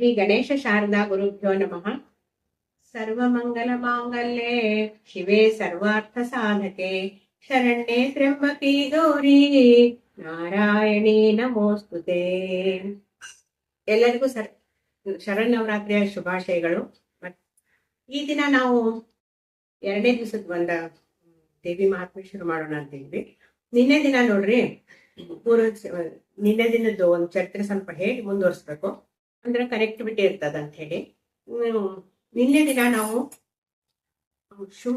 ಶ್ರೀ ಗಣೇಶ ಶಾರದಾ ಗುರುಭ್ಯೋ ನಮಃ. ಸರ್ವಮಂಗಲ ಮಾಂಗಲ್ಯೆ ಶಿವೆ ಸರ್ವಾರ್ಥ ಸಾಧಕೆ, ಶರಣ್ಯೆ ಗೌರಿ, ನಾರಾಯಣಿ ನಮೋಸ್ತುತೆ. ಎಲ್ಲರಿಗೂ ಸರ್, ಶರನ್ನವರಾತ್ರಿಯ ಶುಭಾಶಯಗಳು. ಈ ದಿನ ನಾವು ಎರಡನೇ ದಿವಸದ ಬಂದ ದೇವಿ ಮಹಾತ್ಮೆ ಶುರು ಮಾಡೋಣ ಅಂತಿದ್ವಿ ನಿನ್ನೆ ದಿನ ನೋಡ್ರಿ, ಪೂರ್ವ ನಿನ್ನೆ ದಿನದ್ದು ಒಂದು ಚರಿತ್ರೆ ಸ್ವಲ್ಪ ಹೇಳಿ ಮುಂದುವರಿಸ್ಬೇಕು. ಅಂದ್ರೆ ಕನೆಕ್ಟಿವಿಟಿ ಇರ್ತದ ಅಂತ ಹೇಳಿ. ನಿನ್ನೆ ದಿನ ನಾವು ಶು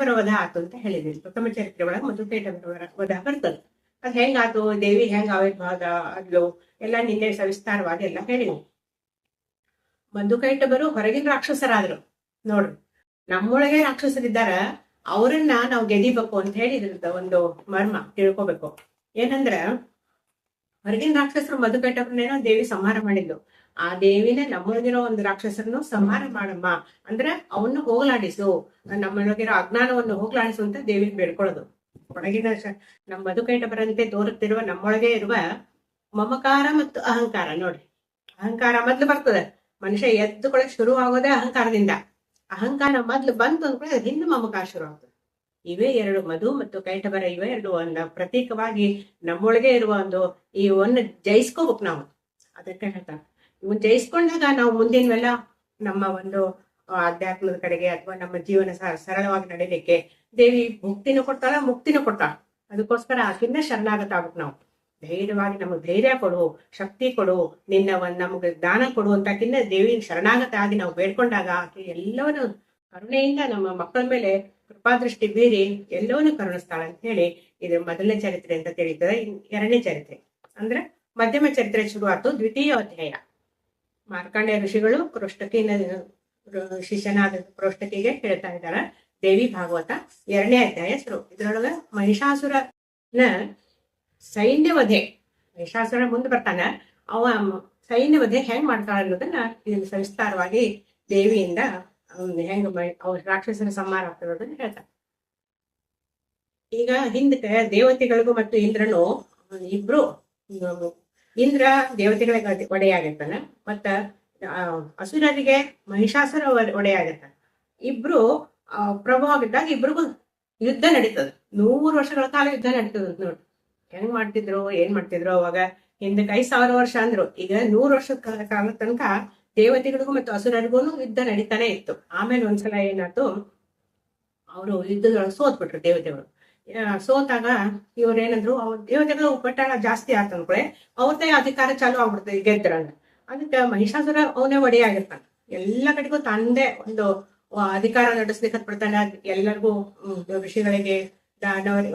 ಬರೋ ವಧ ಆತು ಅಂತ ಹೇಳಿದ್ವಿ. ಪ್ರಥಮ ಚರಿತ್ರೆ ಒಳಗೆ ಮಧುಕೈಟಬರ ವಧ ಬರ್ತದೆ. ಅದ್ ಹೆಂಗಾತು ದೇವಿ ಹೆಂಗ ಆವಿರ್ಭಾಗ ಅದ್ಲು ಎಲ್ಲ ನಿನ್ನೆ ಸವಿಸ್ತಾರವಾಗಿ ಎಲ್ಲ ಹೇಳಿದ್ವಿ. ಮಧುಕೈಟಬರು ಹೊರಗಿನ ರಾಕ್ಷಸರಾದ್ರು ನೋಡ್ರಿ ನಮ್ಮೊಳಗೆ ರಾಕ್ಷಸರಿದ್ದಾರ, ಅವರನ್ನ ನಾವು ಗೆದಿಬೇಕು ಅಂತ ಹೇಳಿ ಒಂದು ಮರ್ಮ ತಿಳ್ಕೊಬೇಕು. ಏನಂದ್ರ ಹೊರಗಿನ ರಾಕ್ಷಸರು ಮಧುಕೈಟಬ್ರನ್ನೇನೋ ದೇವಿ ಸಂಹಾರ ಮಾಡಿದ್ಲು. ಆ ದೇವಿನೇ ನಮ್ಮೊಳಗಿರೋ ಒಂದು ರಾಕ್ಷಸರನ್ನು ಸಂಹಾರ ಮಾಡಮ್ಮ. ಅಂದ್ರೆ ಅವನ್ನು ಹೋಗಲಾಡಿಸು. ನಮ್ಮೊಳಗಿರೋ ಅಜ್ಞಾನವನ್ನು ಹೋಗಲಾಡಿಸು ಅಂತ ದೇವಿ ಬೇಡ್ಕೊಳ್ಳೋದು. ಒಳಗಿನ ನಮ್ಮ ಮಧುಕೈಟಬರಂತೆ ತೋರುತ್ತಿರುವ ನಮ್ಮೊಳಗೆ ಇರುವ ಮಮಕಾರ ಮತ್ತು ಅಹಂಕಾರ ನೋಡ್ರಿ ಅಹಂಕಾರ ಮೊದ್ಲು ಬರ್ತದೆ. ಮನುಷ್ಯ ಎದ್ದುಕೊಳ್ಳಕ್ ಶುರು ಆಗೋದೇ ಅಹಂಕಾರದಿಂದ. ಅಹಂಕಾರ ಮೊದ್ಲು ಬಂತು ಅಂದ್ಕೊಳ್ಳಿ ಹಿಂದೆ ಮಮಕಾರ ಶುರು ಆಗ್ತದೆ ಇವೇ ಎರಡು ಮಧು ಮತ್ತು ಕೈಟಬರ ಇವೇ ಎರಡು ಒಂದು ಪ್ರತೀಕವಾಗಿ ನಮ್ಮೊಳಗೆ ಇರುವ ಒಂದು ಈ ಒಂದು ಜಯಿಸ್ಕೋಬೇಕು ನಾವು. ಅದಕ್ಕೆ ಹೇಳ್ತಾರೆ. ಜಯಿಸ್ಕೊಂಡಾಗ ನಾವು ಮುಂದಿನವೆಲ್ಲ ನಮ್ಮ ಒಂದು ಆಧ್ಯಾತ್ಮದ ಕಡೆಗೆ ಅಥವಾ ನಮ್ಮ ಜೀವನ ಸರಳವಾಗಿ ನಡೀಲಿಕ್ಕೆ ದೇವಿ ಮುಕ್ತಿನೂ ಕೊಡ್ತಾಳ ಮುಕ್ತಿನೂ ಕೊಡ್ತಾಳ. ಅದಕ್ಕೋಸ್ಕರ ಆಕಿಂದ ಶರಣಾಗತ ಆಗ್ಬೇಕು ನಾವು. ಧೈರ್ಯವಾಗಿ ನಮಗೆ ಧೈರ್ಯ ಕೊಡು, ಶಕ್ತಿ ಕೊಡು, ನಿನ್ನ ಒಂದು ನಮಗೆ ದಾನ ಕೊಡು ಅಂತಾಕಿನ್ನ ದೇವಿನ ಶರಣಾಗತ ಆಗಿ ನಾವು ಬೇಡ್ಕೊಂಡಾಗ ಆಕೆ ಎಲ್ಲವನ್ನು ಕರುಣೆಯಿಂದ ನಮ್ಮ ಮಕ್ಕಳ ಮೇಲೆ ಕೃಪಾದೃಷ್ಟಿ ಬೀರಿ ಎಲ್ಲವನ್ನೂ ಕರುಣಿಸ್ತಾಳ ಅಂತ ಹೇಳಿ ಇದು ಮೊದಲನೇ ಚರಿತ್ರೆ ಅಂತ ತಿಳಿತದೆ ಎರಡನೇ ಚರಿತ್ರೆ ಅಂದ್ರೆ ಮಧ್ಯಮ ಚರಿತ್ರೆ ಶುರುವಾತು ದ್ವಿತೀಯ ಅಧ್ಯಾಯ. ಮಾರ್ಕಾಂಡೆಯ ಋಷಿಗಳು ಕೃಷ್ಣಕಿನ ಶಿಷ್ಯನಾದ ಕೃಷ್ಣಕಿಗೆ ಹೇಳ್ತಾ ಇದ್ದಾರ. ದೇವಿ ಭಾಗವತ ಎರಡನೇ ಅಧ್ಯಾಯ ಶುರು. ಇದ್ರೊಳಗ ಮಹಿಷಾಸುರನ ಸೈನ್ಯವಧೆ, ಮಹಿಷಾಸುರ ಮುಂದೆ ಬರ್ತಾನ. ಅವ ಸೈನ್ಯವಧೆ ಸೈನ್ಯ ವಧೆ ಹೆಂಗ್ ಮಾಡ್ತಾಳ ಅನ್ನೋದನ್ನ ಇದನ್ನ ಸವಿಸ್ತಾರವಾಗಿ ದೇವಿಯಿಂದ ಅವ್ನ್ ಹೆಂಗ ಅವ್ರ ರಾಕ್ಷಸರ ಸಂಹಾರ ಆಗ್ತದೆ ಅಂತ ಹೇಳ್ತಾರೆ. ಈಗ ಹಿಂದಕ್ಕೆ ದೇವತೆಗಳಿಗೂ ಮತ್ತು ಇಂದ್ರನು, ಇಬ್ರು ಇಂದ್ರ ದೇವತೆಗಳಿಗೆ ಒಡೆಯಾಗಿರ್ತಾನೆ, ಮತ್ತ ಅಸುರರಿಗೆ ಮಹಿಷಾಸುರ ಒಡೆಯಾಗಿರ್ತಾನೆ. ಇಬ್ರು ಅಹ್ ಪ್ರಭು ಆಗಿದ್ದಾಗ ಇಬ್ರಿಗೂ ಯುದ್ಧ ನಡೀತದ. ನೂರು ವರ್ಷಗಳ ಕಾಲ ಯುದ್ಧ ನಡೀತದ ನೋಡಿ. ಹೆಂಗ್ ಮಾಡ್ತಿದ್ರು, ಏನ್ ಮಾಡ್ತಿದ್ರು ಅವಾಗ? ಹಿಂದಕ್ಕೆ ಐದು ಸಾವಿರ ವರ್ಷ ಅಂದ್ರು. ಈಗ ನೂರು ವರ್ಷದ ಕಾಲ ತನಕ ದೇವತೆಗಳಿಗೂ ಮತ್ತು ಅಸುರರಿಗೂ ಯುದ್ಧ ನಡೀತಾನೆ ಇತ್ತು. ಆಮೇಲೆ ಒಂದ್ಸಲ ಏನಾಯ್ತು? ಅವರು ಯುದ್ಧದೊಳಗೆ ಸೋತ್ಬಿಟ್ರು ದೇವತೆಗಳು. ಸೋತಾಗ ಇವ್ರು ಏನಂದ್ರು ಅವ್ರ ದೇವತೆಗಳು ಉಪಟಳ ಜಾಸ್ತಿ ಆತ ಅನ್ಕೊಳೆ. ಅವ್ರದೇ ಅಧಿಕಾರ ಚಾಲು ಆಗ್ಬಿಡ್ತದೆ ಗೆದ್ರಂಗ ಅದಕ್ಕೆ ಮಹಿಷಾಸುರ ಅವನೇ ಒಡೆಯಾಗಿರ್ತಾನ ಎಲ್ಲ ಕಡೆಗೂ ತಂದೆ ಒಂದು ಅಧಿಕಾರ ನಡೆಸ್ಲಿಕ್ಕೆ ಬಿಡ್ತಾನೆ ಎಲ್ಲರಿಗೂ ಋಷಿಗಳಿಗೆ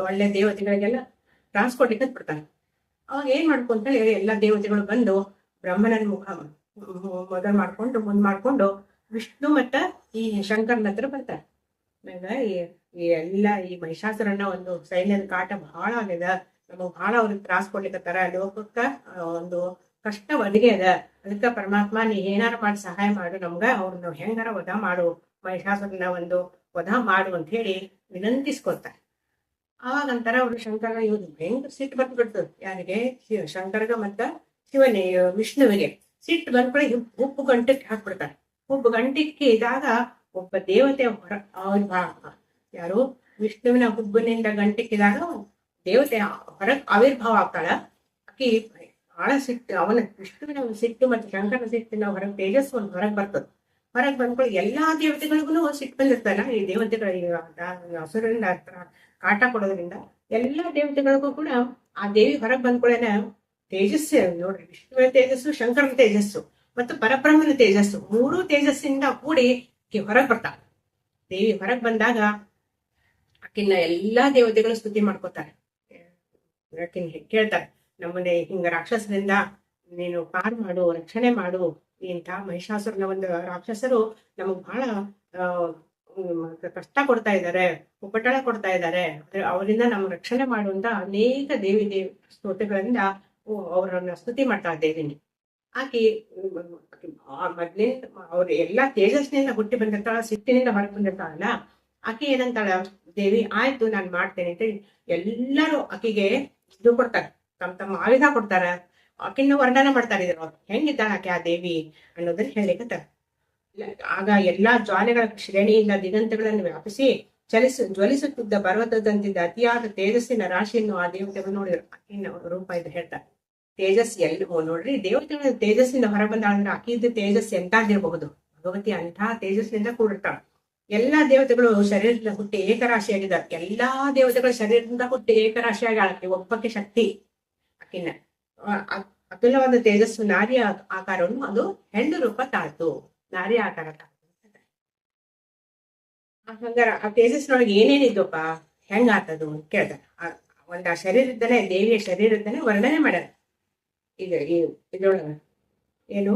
ಒಳ್ಳೆ ದೇವತೆಗಳಿಗೆಲ್ಲ ಟ್ರಾನ್ಸ್ಪೋರ್ಟ್ ಕೊಡ್ಲಿಕ್ಕೆ ಬಿಡ್ತಾನೆ ಅವಾಗ ಏನ್ ಮಾಡ್ಕೊಂತ ಹೇಳಿ ಎಲ್ಲ ದೇವತೆಗಳು ಬಂದು ಬ್ರಹ್ಮನ ಮುಖ ಮೊದಲು ಮಾಡ್ಕೊಂಡು, ಮುಂದ್ ಮಾಡ್ಕೊಂಡು ವಿಷ್ಣು ಮತ್ತ ಈ ಶಂಕರನ ಹತ್ರ ಬರ್ತಾರೆ. ಈ ಎಲ್ಲ ಈ ಮಹಿಷಾಸುರನ ಒಂದು ಸೈನ್ಯದ ಕಾಟ ಬಹಳ ಆಗ್ಯದ ನಮಗ್ ಬಹಳ ಅವ್ರಿಗೆ ತ್ರಾಸ ಕೊಡ್ಲಿಕ್ಕತ್ತಾರ ಲೋಕಕ್ಕ ಒಂದು ಕಷ್ಟ ಒದಗಿ ಅದ ಅದಕ್ಕ ಪರಮಾತ್ಮ, ನೀ ಏನಾರ ಮಾಡಿ, ಸಹಾಯ ಮಾಡು. ನಮ್ಗ ಅವ್ರನ್ನ ಹೆಂಗಾರ ವಧ ಮಾಡು. ಮಹಿಷಾಸುರನ ಒಂದು ವಧ ಮಾಡು ಅಂತ ಹೇಳಿ ವಿನಂತಿಸ್ಕೊತಾರೆ ಅವಾಗ ಅಂತಾರ ಅವ್ರು ಶಂಕರ ಇವ್ರು ಹೆಂಗ್ ಸಿಟ್ಟು ಬಂದ್ಬಿಡ್ತದ ಯಾರಿಗೆ? ಶಂಕರಗ ಮತ್ತ ಶಿವನೇ, ವಿಷ್ಣುವಿಗೆ. ಸಿಟ್ಟು ಬಂದ್ಕೊಳ್ಳಿ ಉಪ್ಪು ಗಂಟಕ್ಕೆ ಹಾಕ್ಬಿಡ್ತಾರೆ. ಉಪ್ಪು ಗಂಟಕ್ಕೆ ಇದ್ದಾಗ ಒಬ್ಬ ದೇವತೆ ಹೊರ ಆವಿರ್ಭಾವ ಯಾರು? ವಿಷ್ಣುವಿನ ಹುಬ್ಬನಿಂದ ಗಂಟಿಕ್ಕಿದಾಗ ದೇವತೆ ಹೊರ ಆವಿರ್ಭಾವ ಆಗ್ತಾಳ. ಆಕಿ ಬಹಳ ಸಿಟ್ಟು, ಅವನ ವಿಷ್ಣುವಿನ ಸಿಟ್ಟು ಮತ್ತು ಶಂಕರನ ಸಿಟ್ಟಿನ ಹೊರಗೆ, ತೇಜಸ್ಸು ಒಂದು ಹೊರಗೆ ಬರ್ತದ. ಹೊರಗೆ ಬಂದ್ಕೊಳ್ಳಿ ಎಲ್ಲಾ ದೇವತೆಗಳಿಗೂ ಸಿಟ್ಟು ಬಂದಿರ್ತಾನ ಈ ಹಸುರಿಂದ ಹತ್ರ ಕಾಟ ಕೊಡೋದ್ರಿಂದ. ಎಲ್ಲಾ ದೇವತೆಗಳಿಗೂ ಕೂಡ ಆ ದೇವಿ ಹೊರಗೆ ಬಂದ್ಕೊಳ್ಳೇನ ತೇಜಸ್ಸು ನೋಡಿ ವಿಷ್ಣುವಿನ ತೇಜಸ್ಸು, ಶಂಕರನ ತೇಜಸ್ಸು ಮತ್ತು ಪರಬ್ರಹ್ಮನ ತೇಜಸ್ಸು ಮೂರು ತೇಜಸ್ಸಿಂದ ಕೂಡಿ ಆಕೆ ಹೊರಗೆ ಬರ್ತಾಳೆ. ದೇವಿ ಹೊರಗೆ ಬಂದಾಗ ಆಕಿನ್ನ ಎಲ್ಲಾ ದೇವತೆಗಳು ಸ್ತುತಿ ಮಾಡ್ಕೋತಾರೆ. ಆಕಿನ್ ಕೇಳ್ತಾರೆ, ನಮ್ಮನೆ ಹಿಂಗ ರಾಕ್ಷಸರಿಂದ ನೀನು ಪಾರು ಮಾಡು, ರಕ್ಷಣೆ ಮಾಡು ಇಂಥ ಮಹಿಷಾಸುರನ ಒಂದು ರಾಕ್ಷಸರು ನಮಗ್ ಬಹಳ ಕಷ್ಟ ಕೊಡ್ತಾ ಇದ್ದಾರೆ ಉಪಟಳ ಕೊಡ್ತಾ ಇದ್ದಾರೆ ಅವರಿಂದ ನಮ್ಗೆ ರಕ್ಷಣೆ ಮಾಡುವಂತ ಅನೇಕ ದೇವಿ ದೇವಿ ಸ್ತೋತ್ರಗಳಿಂದ ಅವರನ್ನ ಸ್ತುತಿ ಮಾಡ್ತಾ ದೇವಿನಿ ಆಕಿ ಮೊದ್ಲೇ ಅವ್ರ ಎಲ್ಲಾ ತೇಜಸ್ನಿಂದ ಹುಟ್ಟಿ ಬಂದಿರ್ತಾಳ ಸಿಟ್ಟಿನಿಂದ ಹೊರಗೆ ಬಂದಿರ್ತಾಳಲ್ಲ ಆಕೆ ಏನಂತಾಳ, ದೇವಿ, ಆಯ್ತು, ನಾನ್ ಮಾಡ್ತೇನೆ, ಅಂತ ಹೇಳಿ ಎಲ್ಲರೂ ಆಕೆಗೆ ಇದು ಕೊಡ್ತಾರೆ. ತಮ್ಮ ತಮ್ಮ ಆಯುಧ ಕೊಡ್ತಾರ. ಆಕಿನ್ನು ವರ್ಣನೆ ಮಾಡ್ತಾರೆ ಇದ್ರು ಹೆಂಗಿದ್ದಾಳ ಆಕೆ ಆ ದೇವಿ ಅನ್ನೋದನ್ನ ಹೇಳಿಕತ್ತ ಆಗ ಎಲ್ಲಾ ಜ್ವಾಲೆಗಳ ಶ್ರೇಣಿಯಿಂದ ದಿಗಂತಗಳನ್ನು ವ್ಯಾಪಿಸಿ ಚಲಿಸ, ಜ್ವಲಿಸುತ್ತಿದ್ದ ಪರ್ವತದಂತಿದ್ದ ಅತಿಯಾದ ತೇಜಸ್ಸಿನ ರಾಶಿಯನ್ನು ಆ ದೇವತೆಗಳು ನೋಡಿದ್ರು. ಆಕಿನ ರೂಪ ಇದು ಹೇಳ್ತಾರೆ. ತೇಜಸ್ ಎಲ್ಲಿ ನೋಡ್ರಿ? ದೇವತೆಗಳ ತೇಜಸ್ಸಿಂದ ಹೊರ ಅಂದ್ರೆ ಆಕಿದ ತೇಜಸ್ ಎಂತಾದಿರಬಹುದು ಭಗವತಿ ಅಂತಹ ತೇಜಸ್ಸಿನಿಂದ ಕೂಡಿರ್ತಾಳ. ಎಲ್ಲಾ ದೇವತೆಗಳು ಶರೀರದಿಂದ ಹುಟ್ಟಿ ಏಕರಾಶಿಯಾಗಿದ್ದಾರೆ. ಎಲ್ಲಾ ದೇವತೆಗಳ ಶರೀರದಿಂದ ಹುಟ್ಟಿ ಏಕರಾಶಿಯಾಗಿ ಆಳಕ್ಕೆ ಒಬ್ಬಕ್ಕೆ ಶಕ್ತಿ ಆಕಿನ ಅತುಲವಾದ ತೇಜಸ್ಸು ನಾರಿಯ ಆಕಾರವನ್ನು ಅದು ಹೆಣ್ಣು ರೂಪ ತಾಳ್ತು. ನಾರಿ ಆಕಾರ ತಾಳ್ತು ಹಂಗಾರ ಆ ತೇಜಸ್ಸಿನೊಳಗೆ ಏನೇನಿದ್ದಪ್ಪ ಹೆಂಗ ಆತದು ಅಂತ ಕೇಳ್ತಾರೆ. ಆ ಶರೀರದನೆ ದೇವಿಯ ಶರೀರದನೆ ವರ್ಣನೆ ಮಾಡ್ಯಾರ. ಈ ಇದ್ರೊಳಗ ಏನು?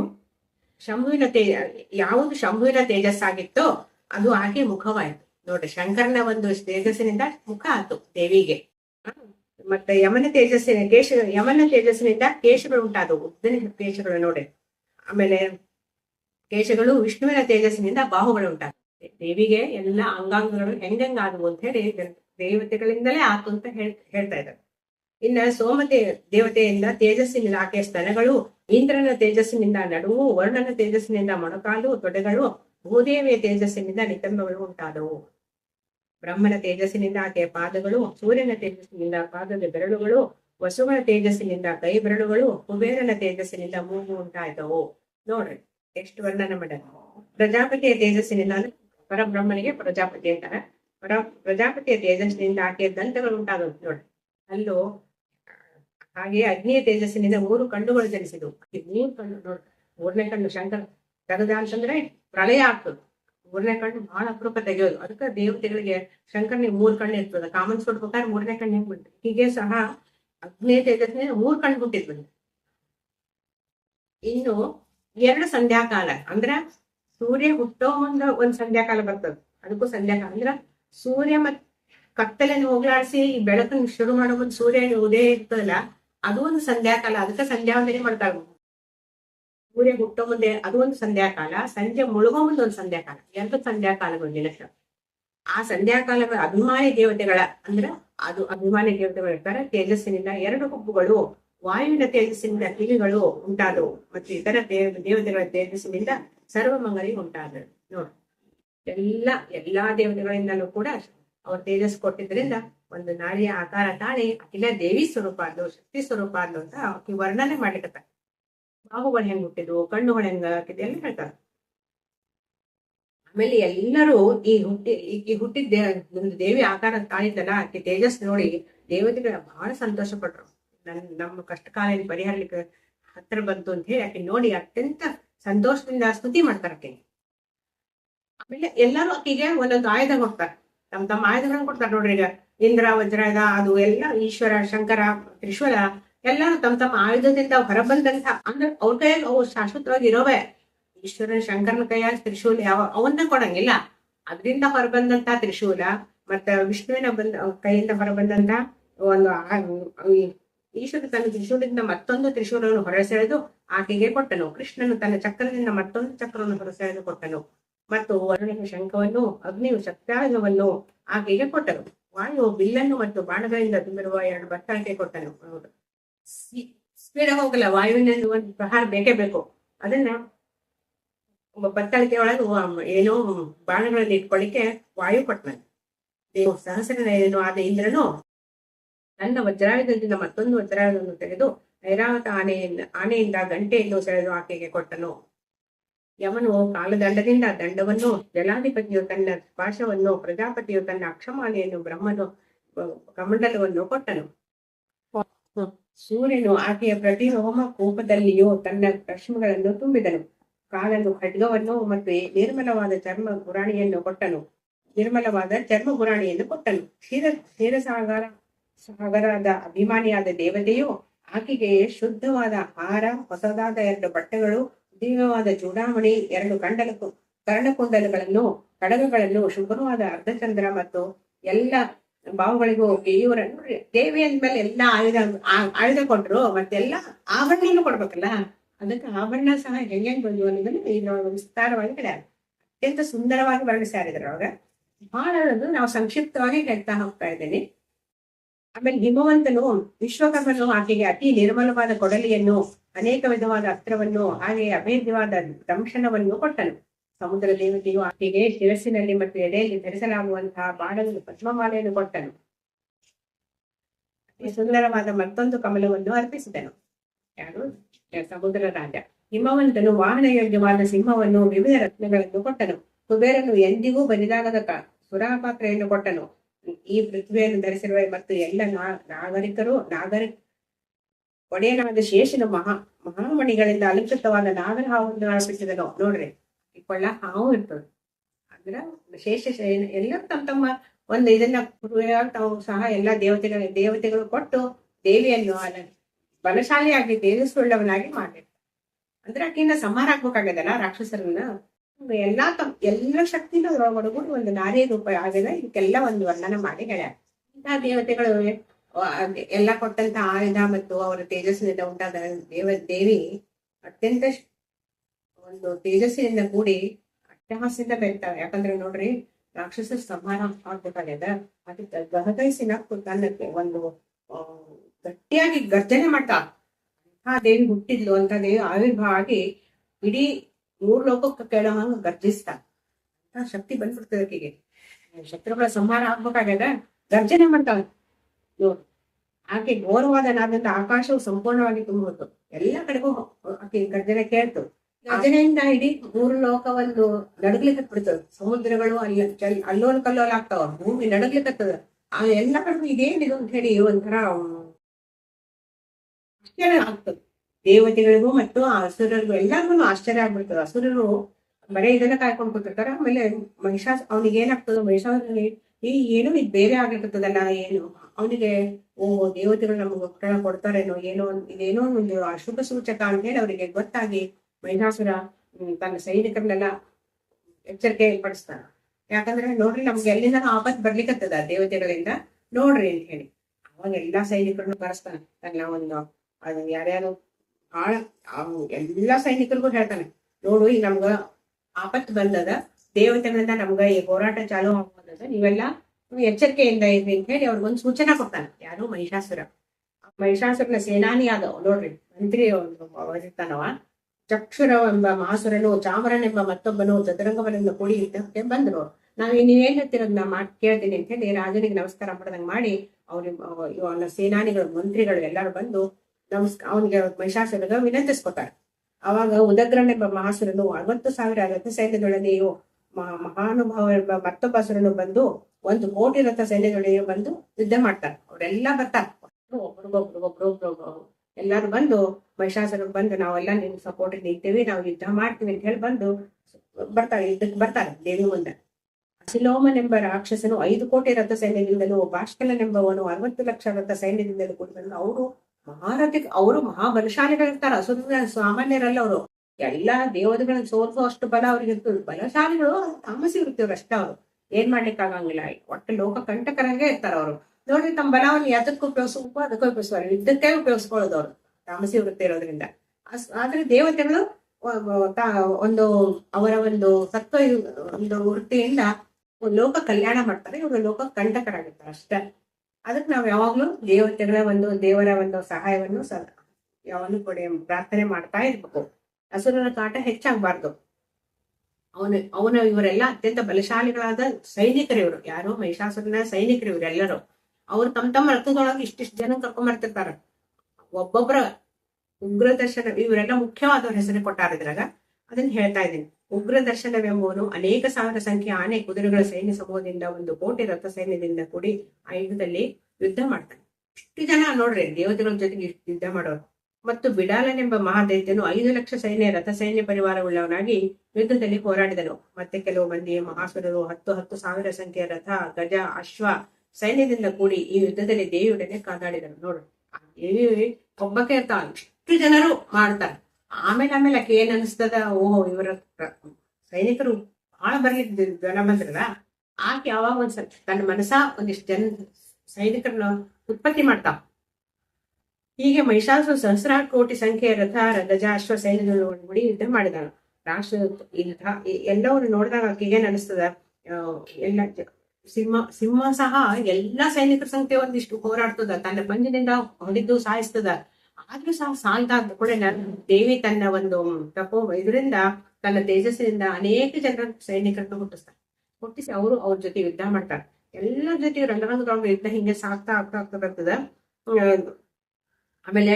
ಶಂಭುವಿನ ತೇಜ ಯಾವುದು ಶಂಭುವಿನ ತೇಜಸ್ಸಾಗಿತ್ತೋ ಅದು ಹಾಗೆ ಮುಖವಾಯ್ತು. ನೋಡ್ರಿ, ಶಂಕರನ ಒಂದು ತೇಜಸ್ಸಿನಿಂದ ಮುಖ ಆತು ದೇವಿಗೆ? ಮತ್ತೆ ಯಮನ ತೇಜಸ್ಸಿನ ಕೇಶ, ಯಮನ ತೇಜಸ್ಸಿನಿಂದ ಕೇಶಗಳು ಉಂಟಾದವು. ಉದ್ದನ ಕೇಶಗಳು ನೋಡಿ ಆಮೇಲೆ ಕೇಶಗಳು ವಿಷ್ಣುವಿನ ತೇಜಸ್ಸಿನಿಂದ ಬಾಹುಗಳು ಉಂಟಾದವು. ದೇವಿಗೆ ಎಲ್ಲ ಅಂಗಾಂಗಗಳು ಹೆಂಗಂಗಾದವು ಅಂತ ಹೇಳಿ ದೇವತೆಗಳಿಂದಲೇ ಆತು ಅಂತ ಹೇಳ್, ಹೇಳ್ತಾ ಇದ್ದಾರೆ. ಇನ್ನ ಸೋಮತೆ ದೇವತೆಯಿಂದ ತೇಜಸ್ಸಿನಿಂದ ಆಕೆಯ ಸ್ತನಗಳು ಇಂದ್ರನ ತೇಜಸ್ಸಿನಿಂದ ನಡುವು ವರ್ಣನ ತೇಜಸ್ಸಿನಿಂದ ಮೊಣಕಾಲು ತೊಡೆಗಳು ಭೂದೇವಿಯ ತೇಜಸ್ಸಿನಿಂದ ನಿತಂಬಗಳು ಉಂಟಾದವು. ಬ್ರಹ್ಮನ ತೇಜಸ್ಸಿನಿಂದ ಆಕೆಯ ಪಾದಗಳು, ಸೂರ್ಯನ ತೇಜಸ್ಸಿನಿಂದ ಪಾದದ ಬೆರಳುಗಳು ವಸುಗಳ ತೇಜಸ್ಸಿನಿಂದ ಕೈ ಬೆರಳುಗಳು, ಕುಬೇರನ ತೇಜಸ್ಸಿನಿಂದ ಮೂಗು ಉಂಟಾಯ್ತವು ನೋಡ್ರಿ, ಎಷ್ಟು ವರ್ಣನ ಮಾಡ ಪ್ರಜಾಪತಿಯ ತೇಜಸ್ಸಿನಿಂದ ಪರಬ್ರಹ್ಮನಿಗೆ ಪ್ರಜಾಪತಿ ಅಂತಾರೆ. ಪರ, ಪ್ರಜಾಪತಿಯ ತೇಜಸ್ಸಿನಿಂದ ಆಕೆಯ ದಂತಗಳು ಉಂಟಾದವು. ನೋಡ್ರಿ ಅಲ್ಲೂ? ಹಾಗೆ ಅಗ್ನಿಯ ತೇಜಸ್ಸಿನಿಂದ ಮೂರು ಕಣ್ಣುಗಳು ಜನಿಸಿದವು. ಈ ಮೂರು ಕಣ್ಣು ನೋಡಿ, ಮೂರನೇ ಕಣ್ಣು ಶಂಕರ್ ತೆಗೆದ ಅಂತಂದ್ರೆ ಪ್ರಳಯ ಆಗ್ತದೆ. ಮೂರನೇ ಕಣ್ಣು ಬಹಳ ಅಪರೂಪ ತೆಗೆಯೋದು. ಅದಕ್ಕೆ ದೇವತೆಗಳಿಗೆ ಶಂಕರ್ನಿಗೆ ಮೂರು ಕಣ್ಣು ಇರ್ತದೆ. ಕಾಮನ್ ಕೊಡ್ಬೇಕಾದ್ರೆ ಮೂರನೇ ಕಣ್ಣು ಹೆಂಗ್ ಬಿಟ್ಟು ಹೀಗೆ ಸಹ ಅಗ್ನಿ ತೇಜಸ್ಸಿನಿಂದ ಮೂರು ಕಣ್ಣು ಬಿಟ್ಟಿದ್ವಿ ಇನ್ನು ಎರಡು ಸಂಧ್ಯಾಕಾಲ, ಅಂದ್ರ ಸೂರ್ಯ ಹುಟ್ಟೋ ಮುಂದ ಒಂದ್ ಸಂಧ್ಯಾಕಾಲ ಬರ್ತದೆ. ಅದಕ್ಕೂ ಸಂಧ್ಯಾಕಾಲ, ಅಂದ್ರ ಸೂರ್ಯ ಮತ್ ಕತ್ತಲೆಯನ್ನು ಹೋಗ್ಲಾಡಿಸಿ ಈ ಬೆಳಕನ್ನು ಶುರು ಮಾಡೋ ಮುಂದ್ ಸೂರ್ಯ ಉದಯ ಇರ್ತದಲ್ಲ, ಅದು ಒಂದು ಸಂಧ್ಯಾಕಾಲ, ಅದಕ್ಕೆ ಸಂಧ್ಯಾ ವಂದನೆ ಮಾಡ್ತಾರೆ. ಸೂರ್ಯ ಹುಟ್ಟೋ ಮುಂದೆ ಅದು ಒಂದು ಸಂಧ್ಯಾಕಾಲ ಸಂಜೆ ಮುಳುಗೋ ಮುಂದೆ ಒಂದು ಸಂಧ್ಯಾಕಾಲ. ಎರಡು ಸಂಧ್ಯಾಕಾಲಗಳು ದಿನಶ ಆ ಸಂಧ್ಯಾಕಾಲಗಳ ಅಭಿಮಾನಿ ದೇವತೆಗಳ ಅಂದ್ರೆ ಅದು ಅಭಿಮಾನಿ ದೇವತೆಗಳ ತೇಜಸ್ಸಿನಿಂದ ಎರಡು ಹುಬ್ಬುಗಳು ವಾಯುವಿನ ತೇಜಸ್ಸಿನಿಂದ ಕಿವಿಗಳು ಉಂಟಾದವು. ಮತ್ತು ಇತರ ದೇವ ದೇವತೆಗಳ ತೇಜಸ್ಸಿನಿಂದ ಸರ್ವಮಂಗಲಿ ಉಂಟಾದವು. ನೋಡಿ. ಎಲ್ಲ, ಎಲ್ಲಾ ದೇವತೆಗಳಿಂದಲೂ ಕೂಡ ಅವ್ರ ತೇಜಸ್ ಕೊಟ್ಟಿದ್ರಿಂದ ಒಂದು ನಾಳಿಯ ಆಕಾರ ತಾಳಿ ಅಖಿಲ ದೇವಿ ಸ್ವರೂಪ ಅದು ಶಕ್ತಿ ಸ್ವರೂಪ ಅದು ಅಂತ ಆಕಿ ವರ್ಣನೆ ಮಾಡ್ಲಿಕ್ಕೆ ಬಾಹುಗಳು ಹೆಂಗ್ ಹುಟ್ಟಿದ್ವು, ಕಣ್ಣುಗಳು ಹೆಂಗ ಹಾಕಿದ್ ಎಲ್ಲ ಹೇಳ್ತಾರ. ಆಮೇಲೆ ಎಲ್ಲರೂ ಈ ಹುಟ್ಟಿ, ಈ ಹುಟ್ಟಿದ ದೇ- ಒಂದು ದೇವಿ ಆಕಾರ ತಾಳಿದ್ದಲ್ಲ ಆಕೆ ತೇಜಸ್ ನೋಡಿ ದೇವತೆಗಳ ಬಹಳ ಸಂತೋಷ ಪಟ್ರು ನನ್, ನಮ್ಮ ಕಷ್ಟ ಕಾಲ ಪರಿಹರಿಲಿಕ್ಕೆ ಹತ್ರ ಬಂತು ಅಂತ ಹೇಳಿ ಆಕೆ ನೋಡಿ ಅತ್ಯಂತ ಸಂತೋಷದಿಂದ ಸ್ತುತಿ ಮಾಡ್ತಾರ ಆಕೆ. ಆಮೇಲೆ ಎಲ್ಲರೂ ಆಕೆಗೆ ಒಂದೊಂದು ಆಯುಧ ಕೊಡ್ತಾರೆ ತಮ್ಮ ತಮ್ಮ ಆಯುಧಗಳನ್ನ ಕೊಡ್ತಾರೆ ನೋಡ್ರಿ ಈಗ ಇಂದ್ರ ವಜ್ರದ ಅದು ಎಲ್ಲ ಈಶ್ವರ, ಶಂಕರ, ತ್ರಿಶೂಲ ಎಲ್ಲರೂ ತಮ್ಮ ತಮ್ಮ ಆಯುಧದಿಂದ ಹೊರಬಂದಂತ ಅಂದ್ರೆ ಅವ್ರ ಕೈಯಾಗ ಅವು ಶಾಶ್ವತವಾಗಿ ಇರೋವೆ. ಈಶ್ವರನ, ಶಂಕರನ ಕೈಯಾಗ ತ್ರಿಶೂಲ ಯಾವ ಅವನ್ನ ಕೊಡಂಗಿಲ್ಲ. ಅದರಿಂದ ಹೊರಬಂದಂತ ತ್ರಿಶೂಲ ಮತ್ತ ವಿಷ್ಣುವಿನ ಬಂದ ಕೈಯಿಂದ ಹೊರಬಂದಂತ ಒಂದು ಈಶ್ವರ ತನ್ನ ತ್ರಿಶೂಲದಿಂದ ಮತ್ತೊಂದು ತ್ರಿಶೂಲವನ್ನು ಹೊರಸೆಳೆದು ಆಕೆಗೆ ಕೊಟ್ಟನು. ಕೃಷ್ಣನು ತನ್ನ ಚಕ್ರದಿಂದ ಮತ್ತೊಂದು ಚಕ್ರವನ್ನು ಹೊರಸೆಳೆದು ಕೊಟ್ಟನು. ಮತ್ತು ವರುಣನ ಶಂಖವನ್ನು, ಅಗ್ನಿಯು ಶಕ್ತಾಯುಧವನ್ನು ಆಕೆಗೆ ಕೊಟ್ಟನು. ವಾಯು ಬಿಲ್ಲನ್ನು ಮತ್ತು ಬಾಣಗಳಿಂದ ತುಂಬಿರುವ ಎರಡು ಭತ್ತಕ್ಕೆ ಕೊಟ್ಟನು. ಸ್ಪೀಡ್ ಹೋಗಲ್ಲ. ವಾಯುವಿನ ಒಂದು ಪ್ರಹಾರ ಬೇಕೇ ಬೇಕು. ಅದನ್ನ ಒಬ್ಬ ಬತ್ತಳಿಕೆ ಒಳಗೆ ಏನೋ ಬಾಣಗಳಲ್ಲಿ ಇಟ್ಕೊಳ್ಳಿಕ್ಕೆ ವಾಯು ಕೊಟ್ಟನು ದೇವ ಸಹಸ್ರನೇನು ಆದ ಇಂದ್ರನು ತನ್ನ ವಜ್ರಾಯುಧದಿಂದ ಮತ್ತೊಂದು ವಜ್ರಾಯುಧವನ್ನು ತೆಗೆದು ಐರಾವತ ಆನೆಯಿಂದ ಆನೆಯಿಂದ ಗಂಟೆಯನ್ನು ಸೆಳೆದು ಆಕೆಗೆ ಕೊಟ್ಟನು. ಯಮನು ಕಾಲದಂಡದಿಂದ ದಂಡವನ್ನು ಜಲಾಧಿಪತಿಯು ತನ್ನ ಪಾಶವನ್ನು ಪ್ರಜಾಪತಿಯು ತನ್ನ ಅಕ್ಷಮಾಲೆಯನ್ನು ಬ್ರಹ್ಮನು ಕಮಂಡಲವನ್ನು ಕೊಟ್ಟನು. ಸೂರ್ಯನು ಆಕೆಯ ಪ್ರತಿ ಹೋಮ ಕೋಪದಲ್ಲಿಯೂ ತನ್ನ ರಶ್ಮಿಗಳನ್ನು ತುಂಬಿದನು. ಕಾಲನು ಖಡ್ಗವನ್ನು ಮತ್ತು ನಿರ್ಮಲವಾದ ಚರ್ಮ ಗುರಾಣಿಯನ್ನು ಕೊಟ್ಟನು. ನಿರ್ಮಲವಾದ ಚರ್ಮ ಗುರಾಣಿಯನ್ನು ಕೊಟ್ಟನು. ಕ್ಷೀರ ಕ್ಷೀರಸಾಗರ ಸಾಗರದ ಅಭಿಮಾನಿಯಾದ ದೇವತೆಯು ಆಕೆಗೆ ಶುದ್ಧವಾದ ಆಹಾರ ಹೊಸದಾದ ಎರಡು ಬಟ್ಟೆಗಳು ದಿವ್ಯವಾದ ಚೂಡಾಮಣಿ ಎರಡು ಕಂಡಲ ಕರ್ಣಕುಂಡಲಗಳನ್ನು, ಕಡಗಗಳನ್ನು, ಶುಭ್ರವಾದ ಅರ್ಧಚಂದ್ರ ಮತ್ತು ಎಲ್ಲ ಬಾವುಗಳಿಗೂ ಇವರನ್ನು ದೇವಿ ಅಂದ್ಮೇಲೆ ಎಲ್ಲ ಆಯುಧ ಆಯುಧ ಕೊಟ್ರು ಮತ್ತೆಲ್ಲ ಆಭರಣವನ್ನು ಕೊಡ್ಬೇಕಲ್ಲ? ಅದಕ್ಕೆ ಆಭರಣ ಸಹ ಹೆಂಗ್ ಹೆಂಗ್ ಬಂದ್ವು ಅನ್ನೋದನ್ನ ಇದ್ರೊಳಗೆ ವಿಸ್ತಾರವಾಗಿ ಹೇಳ್ಯಾರ. ಅತ್ಯಂತ ಸುಂದರವಾಗಿ ವರ್ಣಿಸ್ಯಾರ ಇದ್ರೊಳಗ ಬಹಳ ನಾವು ಸಂಕ್ಷಿಪ್ತವಾಗಿ ಹೇಳ್ತಾ ಹೋಗ್ತಾ ಇದ್ದೀನಿ. ಆಮೇಲೆ ಹಿಮವಂತನು ವಿಶ್ವಕರ್ಮನು ಆಕೆಗೆ ಅತಿ ನಿರ್ಮಲವಾದ ಕೊಡಲಿಯನ್ನು ಅನೇಕ ವಿಧವಾದ ಅಸ್ತ್ರವನ್ನು ಹಾಗೆ ಅಭೇದ್ಯವಾದ ದಂಶನವನ್ನು ಕೊಟ್ಟನು. ಸಮುದ್ರ ದೇವತೆಯು ಆಕೆಗೆ ಶಿರಸ್ಸಿನಲ್ಲಿ ಮತ್ತು ಎಡೆಯಲ್ಲಿ ಧರಿಸಲಾಗುವಂತಹ ಬಾಣವನ್ನು ಪದ್ಮಮಾಲೆಯನ್ನು ಕೊಟ್ಟನು. ಸುಂದರವಾದ ಮತ್ತೊಂದು ಕಮಲವನ್ನು ಅರ್ಪಿಸಿದನು. ಯಾರು? ಸಮುದ್ರ ರಾಜ. ಹಿಮವಂತನು ವಾಹನ ಯೋಗ್ಯವಾದ ಸಿಂಹವನ್ನು ವಿವಿಧ ರತ್ನಗಳನ್ನು ಕೊಟ್ಟನು. ಕುಬೇರನು ಎಂದಿಗೂ ಬರಿದಾಗದ ಸುರಾಪಾತ್ರೆಯನ್ನು ಕೊಟ್ಟನು. ಈ ಪೃಥ್ವಿಯನ್ನು ಧರಿಸಿರುವ ಮತ್ತು ಎಲ್ಲ ನಾಗರಿಕರು ನಾಗರಿ ಒಡೆಯನಾದ ಶೇಷನ ಮಹಾ ಮಹಾಮಣಿಗಳಿಂದ ಅಲಂಕೃತವಾದ ನಾಗರ ಹಾವನ್ನು ಅರ್ಪಿಸಿದನು ನೋಡ್ರಿ ಈ ಹಾವು ಇರ್ತದೆ. ಅಂದ್ರ ಶೇಷ ಎಲ್ಲ ತಮ್ಮ ತಮ್ಮ ಒಂದು ಇದನ್ನ ತಾವು ಸಹ ಎಲ್ಲ ದೇವತೆಗಳ, ದೇವತೆಗಳು ಕೊಟ್ಟು ದೇವಿಯನ್ನು ಬಲಶಾಲಿಯಾಗಿ ತೇಜಸ್ಸುಳ್ಳವನಾಗಿ ಮಾಡಿರ್ತಾರೆ ಅಂದ್ರೆ ಆಕಿನ ಸಂಹಾರ ಆಗ್ಬೇಕಾಗ್ಯದಲ್ಲ ರಾಕ್ಷಸರನ್ನ ಎಲ್ಲಾ ತಮ್, ಎಲ್ಲ ಶಕ್ತಿನ ಒಳಗೊಂಡು ಒಂದು ನಾರಿ ರೂಪ ಆಗದ, ಇದಕ್ಕೆಲ್ಲ ಒಂದು ವರ್ಣನ ಮಾಡಿ ಹೇಳ್ಯಾರ. ದೇವತೆಗಳು ಎಲ್ಲ ಕೊಟ್ಟಂತ ಆಯುಧ ಮತ್ತು ಅವರ ತೇಜಸ್ಸಿನಿಂದ ಉಂಟಾದ ದೇವ ದೇವಿ ಅತ್ಯಂತ ಒಂದು ತೇಜಸ್ಸಿನಿಂದ ಕೂಡಿ ಅಟ್ಟಹಾಸದಿಂದ ಬೆಳಿತಾವೆ ಯಾಕಂದ್ರೆ ನೋಡ್ರಿ ರಾಕ್ಷಸ ಸಂಹಾರ ಆಗ್ಬೇಕಾಗ್ಯದ. ಅದಕ್ಕೆ ಗಹಗೈಸಿನ ತನ್ನ ಒಂದು ಆ, ಗಟ್ಟಿಯಾಗಿ ಗರ್ಜನೆ ಮಾಡ್ತಾ. ದೇವಿ ಹುಟ್ಟಿದ್ಲು ಅಂತ ದೇವಿ ಆವಿರ್ಭಾವ ಆಗಿ ಇಡೀ ಮೂರ್ ಲೋಕಕ್ಕೆ ಕೇಳೋ ಹಂಗ ಗರ್ಜಿಸ್ತಾ. ಅಂತ ಶಕ್ತಿ ಬಂದ್ಬಿಡ್ತದೆ ಶತ್ರುಗಳ ಸಂಹಾರ ಆಗ್ಬೇಕಾಗ್ಯದ. ಗರ್ಜನೆ ಮಾಡ್ತಾಳೆ. ನೋಡು. ಆಕೆ ಘೋರವಾದ ನಾದದಿಂದ ಆಕಾಶವು ಸಂಪೂರ್ಣವಾಗಿ ತುಂಬಿತು ಎಲ್ಲ ಕಡೆಗೂ ಆಕೆ ಗರ್ಜನೆ ಕೇಳ್ತು. ಗರ್ಜನೆಯಿಂದ ಇಡೀ ಮೂರು ಲೋಕವನ್ನು ನಡಗ್ಲಿಕ್ಕೆ ಬಿಡ್ತದ ಸಮುದ್ರಗಳು, ಅಲ್ಲಿ ಅಲ್ಲೋಲ್ ಕಲ್ಲೋಲ್ ಆಗ್ತಾವ. ಭೂಮಿ ನಡಗ್ಲಿಕ್ಕತ್ತದ ಆ ಎಲ್ಲ ಕಡೆಗೂ ಇದೇನಿದು ಅಂತ ಹೇಳಿ ಒಂಥರ, ಆಶ್ಚರ್ಯ ಆಗ್ತದೆ. ದೇವತೆಗಳಿಗೂ ಮತ್ತು ಅಸುರರಿಗೂ ಎಲ್ಲರಿಗೂ ಆಶ್ಚರ್ಯ ಆಗ್ಬಿಡ್ತದೆ. ಅಸುರರು ಬರೀ ಇದನ್ನ ಕಾಯ್ಕೊಂಡು ಕೂತಿರ್ತಾರ. ಆಮೇಲೆ ಮಹಿಷಾಸ್ ಅವ್ನಿಗೆ ಏನಾಗ್ತದ ಮಹಿಷಾಸುರನಿಗೆ ಈ ಏನು ಇದು ಬೇರೆ ಆಗಿರ್ತದಲ್ಲ, ಏನು? ಅವನಿಗೆ, ಓ, ದೇವತೆಗಳು ನಮ್ಗೆ ಒತ್ತಡ ಕೊಡ್ತಾರೇನೋ, ಏನೋ ಇದೇನೋ ಒಂದು ಅಶುಭ ಸೂಚಕ ಅಂತ ಹೇಳಿ ಅವರಿಗೆ ಗೊತ್ತಾಗಿ ಮಹಿಷಾಸುರ ತನ್ನ ಸೈನಿಕರನ್ನೆಲ್ಲ ಎಚ್ಚರಿಕೆ ಪಡಿಸ್ತಾನ ಯಾಕಂದ್ರೆ ನೋಡ್ರಿ, ನಮ್ಗೆ ಎಲ್ಲಿಂದ ಆಪತ್ ಬರ್ಲಿಕ್ಕತ್ತದ ದೇವತೆಗಳಿಂದ? ನೋಡ್ರಿ ಅಂತ ಹೇಳಿ. ಅವಾಗ ಎಲ್ಲಾ ಸೈನಿಕರನ್ನು ಕರೆಸ್ತಾನೆ. ತನ್ನ ಒಂದು, ಅದು ಯಾರ್ಯಾರು ಬಹಳ ಎಲ್ಲಾ ಸೈನಿಕರಿಗೂ ಹೇಳ್ತಾನೆ. ನೋಡು, ಈಗ ನಮ್ಗ ಆಪತ್ತು ಬಂದದ, ದೇವತೆಗಳಿಂದ ನಮ್ಗ ಈ ಹೋರಾಟ ಚಾಲು ಆಗ್ಬೋದದ ನೀವೆಲ್ಲ ಎಚ್ಚರಿಕೆಯಿಂದ ಇರ್ರಿ ಅಂತ ಹೇಳಿ ಅವ್ರಿಗೊಂದು ಸೂಚನಾ ಕೊಡ್ತಾನೆ. ಯಾರು? ಮಹಿಷಾಸುರ. ಮಹಿಷಾಸುರನ ಸೇನಾನಿ ಆದ, ನೋಡ್ರಿ, ಮಂತ್ರಿ ಅವರಿರ್ತಾನವ. ಚಕ್ಷುರ ಎಂಬ ಮಹಾಸುರನು ಎಂಬ ಮತ್ತೊಬ್ಬನು ಚದುರಂಗವನನ್ನು ಕೂಡಿ ಯುದ್ಧಕ್ಕೆ ಬಂದ್ರು. ನಾವ್ ನೀವೇನ್ ಹೇಳ್ತಿರೋದು ನಾ ಮಾಡ್ ಕೇಳ್ತೀನಿ ಅಂತ ಹೇಳಿ ರಾಜನಿಗೆ ನಮಸ್ಕಾರ ಮಾಡ್ದಂಗ್ ಮಾಡಿ ಅವ್ರಿಗೆ ಅವನ ಸೇನಾನಿಗಳು, ಮಂತ್ರಿಗಳು ಎಲ್ಲರೂ ಬಂದು ನಮಸ್ಕಾರ ಅವನಿಗೆ ಮಹಿಷಾಸುರಗ ವಿನಂತಿಸ್ಕೊತಾರೆ. ಅವಾಗ ಉದಗ್ರನೆಂಬ ಮಹಾಸುರನು, ಅರವತ್ತು ಸಾವಿರ ರಥ ಸೈನ್ಯದೊಡನೆಯು ಮಹಾನುಭಾವ ಎಂಬ ಮತ್ತೊಬ್ಬ ಬಂದು ಒಂದು ಕೋಟಿ ರಥ ಸೈನ್ಯದೊಳಗೆ ಬಂದು ಯುದ್ಧ ಮಾಡ್ತಾರೆ. ಅವರೆಲ್ಲ ಬರ್ತಾರೆ. ಒಬ್ರು ಒಬ್ರು ಎಲ್ಲಾರು ಬಂದು ಮಹಿಷಾಸನ ಬಂದು ನಾವೆಲ್ಲ ನಿಮ್ಮ ಸಪೋರ್ಟ್ ನಿಂತೀವಿ ನಾವು ಯುದ್ಧ ಮಾಡ್ತೀವಿ ಅಂತ ಹೇಳಿ ಬಂದು ಬರ್ತಾರೆ ಯುದ್ಧಕ್ಕೆ ಬರ್ತಾರೆ ದೇವಿ ಮುಂದೆ. ಅಸಿಲೋಮನೆಂಬ ರಾಕ್ಷಸನು ಐದು ಕೋಟಿ ರಥ ಸೈನ್ಯದಿಂದಲೂ ಬಾಷ್ಕಲನೆಂಬವನು ಅರವತ್ತು ಲಕ್ಷ ರಥ ಸೈನ್ಯದಿಂದಲೂ ಕೂಡ ಅವರು ಮಹಾರಥಿ ಅವರು ಮಹಾಬಲಶಾಲಿಗಳಿರ್ತಾರೆ ಅಸುರ ಸಾಮಾನ್ಯರಲ್ಲ ಅವರು. ಎಲ್ಲಾ ದೇವತೆಗಳನ್ನ ಸೋಲ್ಸೋ ಅಷ್ಟು ಬಲ ಅವ್ರಿಗೆ ಇರ್ತದೆ ಬಲಶಾಲಿಗಳು ತಾಮಸಿ ಇರ್ತೀವ್ರು ಅಷ್ಟೇ ಅವರು. ಏನ್ ಮಾಡ್ಲಿಕ್ಕೆ ಆಗಂಗಿಲ್ಲ. ಒಟ್ಟು ಲೋಕ ಕಂಟಕರಂಗೆ ಇರ್ತಾರ ಅವರು. ನೋಡ್ರಿ ತಮ್ಮ ಬಲವನ್ನು ಯಾತಕ್ಕೂ ಉಪಯೋಗಿಸ್ಬೇಕು, ಅದಕ್ಕೂ ಉಪಯೋಗಿಸ್ತಾರೆ ಯುದ್ಧಕ್ಕೆ ಉಪಯೋಗಿಸ್ಕೊಳ್ಳೋದು ಅವರು. ತಾಮಸಿ ವೃತ್ತಿ ಇರೋದ್ರಿಂದ. ಆದ್ರೆ ದೇವತೆಗಳು ಒಂದು ಅವರ ಒಂದು ಸತ್ವ ಒಂದು ವೃತ್ತಿಯಿಂದ ಲೋಕ ಕಲ್ಯಾಣ ಮಾಡ್ತಾರೆ. ಇವರು ಲೋಕ ಕಂಟಕರಾಗಿರ್ತಾರೆ ಅಷ್ಟೇ. ಅದಕ್ಕೆ ನಾವು ಯಾವಾಗ್ಲೂ ದೇವತೆಗಳ ಒಂದು ದೇವರ ಒಂದು ಸಹಾಯವನ್ನು ಸ ಯಾವಾಗಲೂ ಕೊಡಿ ಪ್ರಾರ್ಥನೆ ಮಾಡ್ತಾ ಇರ್ಬೇಕು. ಹಸುರನ ಕಾಟ ಹೆಚ್ಚಾಗಬಾರ್ದು. ಅವನು, ಅವನ ಇವರೆಲ್ಲ ಅತ್ಯಂತ ಬಲಶಾಲಿಗಳಾದ ಸೈನಿಕರು ಇವರು. ಯಾರು ಮಹಿಷಾಸುರನ ಸೈನಿಕರು ಇವರೆಲ್ಲರೂ. ಅವ್ರು ತಮ್ಮ ತಮ್ಮ ರಥದೊಳಗೆ ಇಷ್ಟಿಷ್ಟು ಜನ ಕರ್ಕೊಂಡ್ ಬರ್ತಿರ್ತಾರ. ಒಬ್ಬೊಬ್ಬರ ಉಗ್ರ ದರ್ಶನ ಇವರೆಲ್ಲ ಮುಖ್ಯವಾದವ್ರ ಹೆಸರು ಕೊಟ್ಟಾರ ಇದ್ರಾಗ. ಅದನ್ನ ಹೇಳ್ತಾ ಇದ್ದೀನಿ. ಉಗ್ರ ದರ್ಶನವೆಂಬುವನು ಅನೇಕ ಸಾವಿರ ಸಂಖ್ಯೆ ಆನೆ, ಕುದುರೆಗಳ ಸೈನ್ಯ ಸಮೂಹದಿಂದ ಒಂದು ಕೋಟಿ ರಥ ಸೈನ್ಯದಿಂದ ಕೂಡಿ ಆ ಯುದ್ಧದಲ್ಲಿ ಯುದ್ಧ ಮಾಡ್ತಾನೆ ಇಷ್ಟು ಜನ ನೋಡ್ರಿ, ದೇವತೆಗಳ ಜೊತೆಗೆ ಇಷ್ಟು ಯುದ್ಧ ಮಾಡೋರು. ಮತ್ತು ಬಿಡಾಲನೆಂಬ ಮಹಾದೈತ್ಯನು ಐದು ಲಕ್ಷ ಸೈನ್ಯ ರಥ ಸೈನ್ಯ ಪರಿವಾರವುಳ್ಳವನಾಗಿ ಯುದ್ಧದಲ್ಲಿ ಹೋರಾಡಿದನು. ಮತ್ತೆ ಕೆಲವು ಮಂದಿ ಮಹಾಸುರರು ಹತ್ತು ಹತ್ತು ಸಾವಿರ ಸಂಖ್ಯೆಯ ರಥ, ಗಜ, ಅಶ್ವ ಸೈನ್ಯದಿಂದ ಕೂಡಿ ಈ ಯುದ್ಧದಲ್ಲಿ ದೇವಿಯೊಡನೆ ಕಾದಾಡಿದನು ನೋಡು, ಆ ದೇವಿ ಒಬ್ಬಕ್ಕೆ ಅಂತ ಇಷ್ಟು ಜನರು ಮಾಡ್ತಾರೆ. ಆಮೇಲೆ ಆಮೇಲೆ ಆಕೆ ಏನ್ ಅನಿಸ್ತದ? ಓಹೋ, ಇವರ ಸೈನಿಕರು ಬಹಳ ಬರ್ಲಿಕ್ಕೆ ಜನ ಬಂದ್ರಲ್ಲ, ಆಕೆ ಯಾವಾಗ ಒಂದ್ ಸ್ವಲ್ಪ ತನ್ನ ಮನಸ್ಸ ಒಂದಿಷ್ಟು ಜನ ಸೈನಿಕರನ್ನ ಉತ್ಪತ್ತಿ ಮಾಡ್ತಾವ ಹೀಗೆ ಮಹಿಷಾಸುರ ಸಹಸ್ರಾರು ಕೋಟಿ ಸಂಖ್ಯೆಯ ರಥ ರಜ ಅಶ್ವ ಒಳಗೂಡಿ ಯುದ್ಧ ಮಾಡಿದನು. ರಾಷ್ಟ್ರ ಯುದ್ಧ ಎಲ್ಲವನ್ನು ನೋಡಿದಾಗ ಆಕೆಗೆ ಅನಿಸ್ತದ? ಎಲ್ಲ ಸಿಂಹ ಸಿಂಹ ಸಹ ಎಲ್ಲಾ ಸೈನಿಕರ ಸಂಖ್ಯೆ ಒಂದಿಷ್ಟು ಹೋರಾಡ್ತದ. ತನ್ನ ಪಂಜಿನಿಂದ ಹೊಡಿದ್ದು ಸಾಯಿಸ್ತದ. ಆದ್ರೂ ಸಹ ಸಾಲ್ದಾದ ಕೂಡ ದೇವಿ ತನ್ನ ಒಂದು ತಪೋ ಇದರಿಂದ ತನ್ನ ತೇಜಸ್ಸಿನಿಂದ ಅನೇಕ ಜನರ ಸೈನಿಕರನ್ನು ಹುಟ್ಟಿಸ್ತಾರೆ ಹುಟ್ಟಿಸಿ ಅವರು ಅವ್ರ ಜೊತೆ ಯುದ್ಧ ಮಾಡ್ತಾರೆ. ಎಲ್ಲರ ಜೊತೆ ರಂಗರಂಗದೊಳಗೆ ಯುದ್ಧ ಹಿಂಗೆ ಸಾಕ್ತಾ ಆಗ್ತಾ ಆಗ್ತಾ ಬರ್ತದ. ಆಮೇಲೆ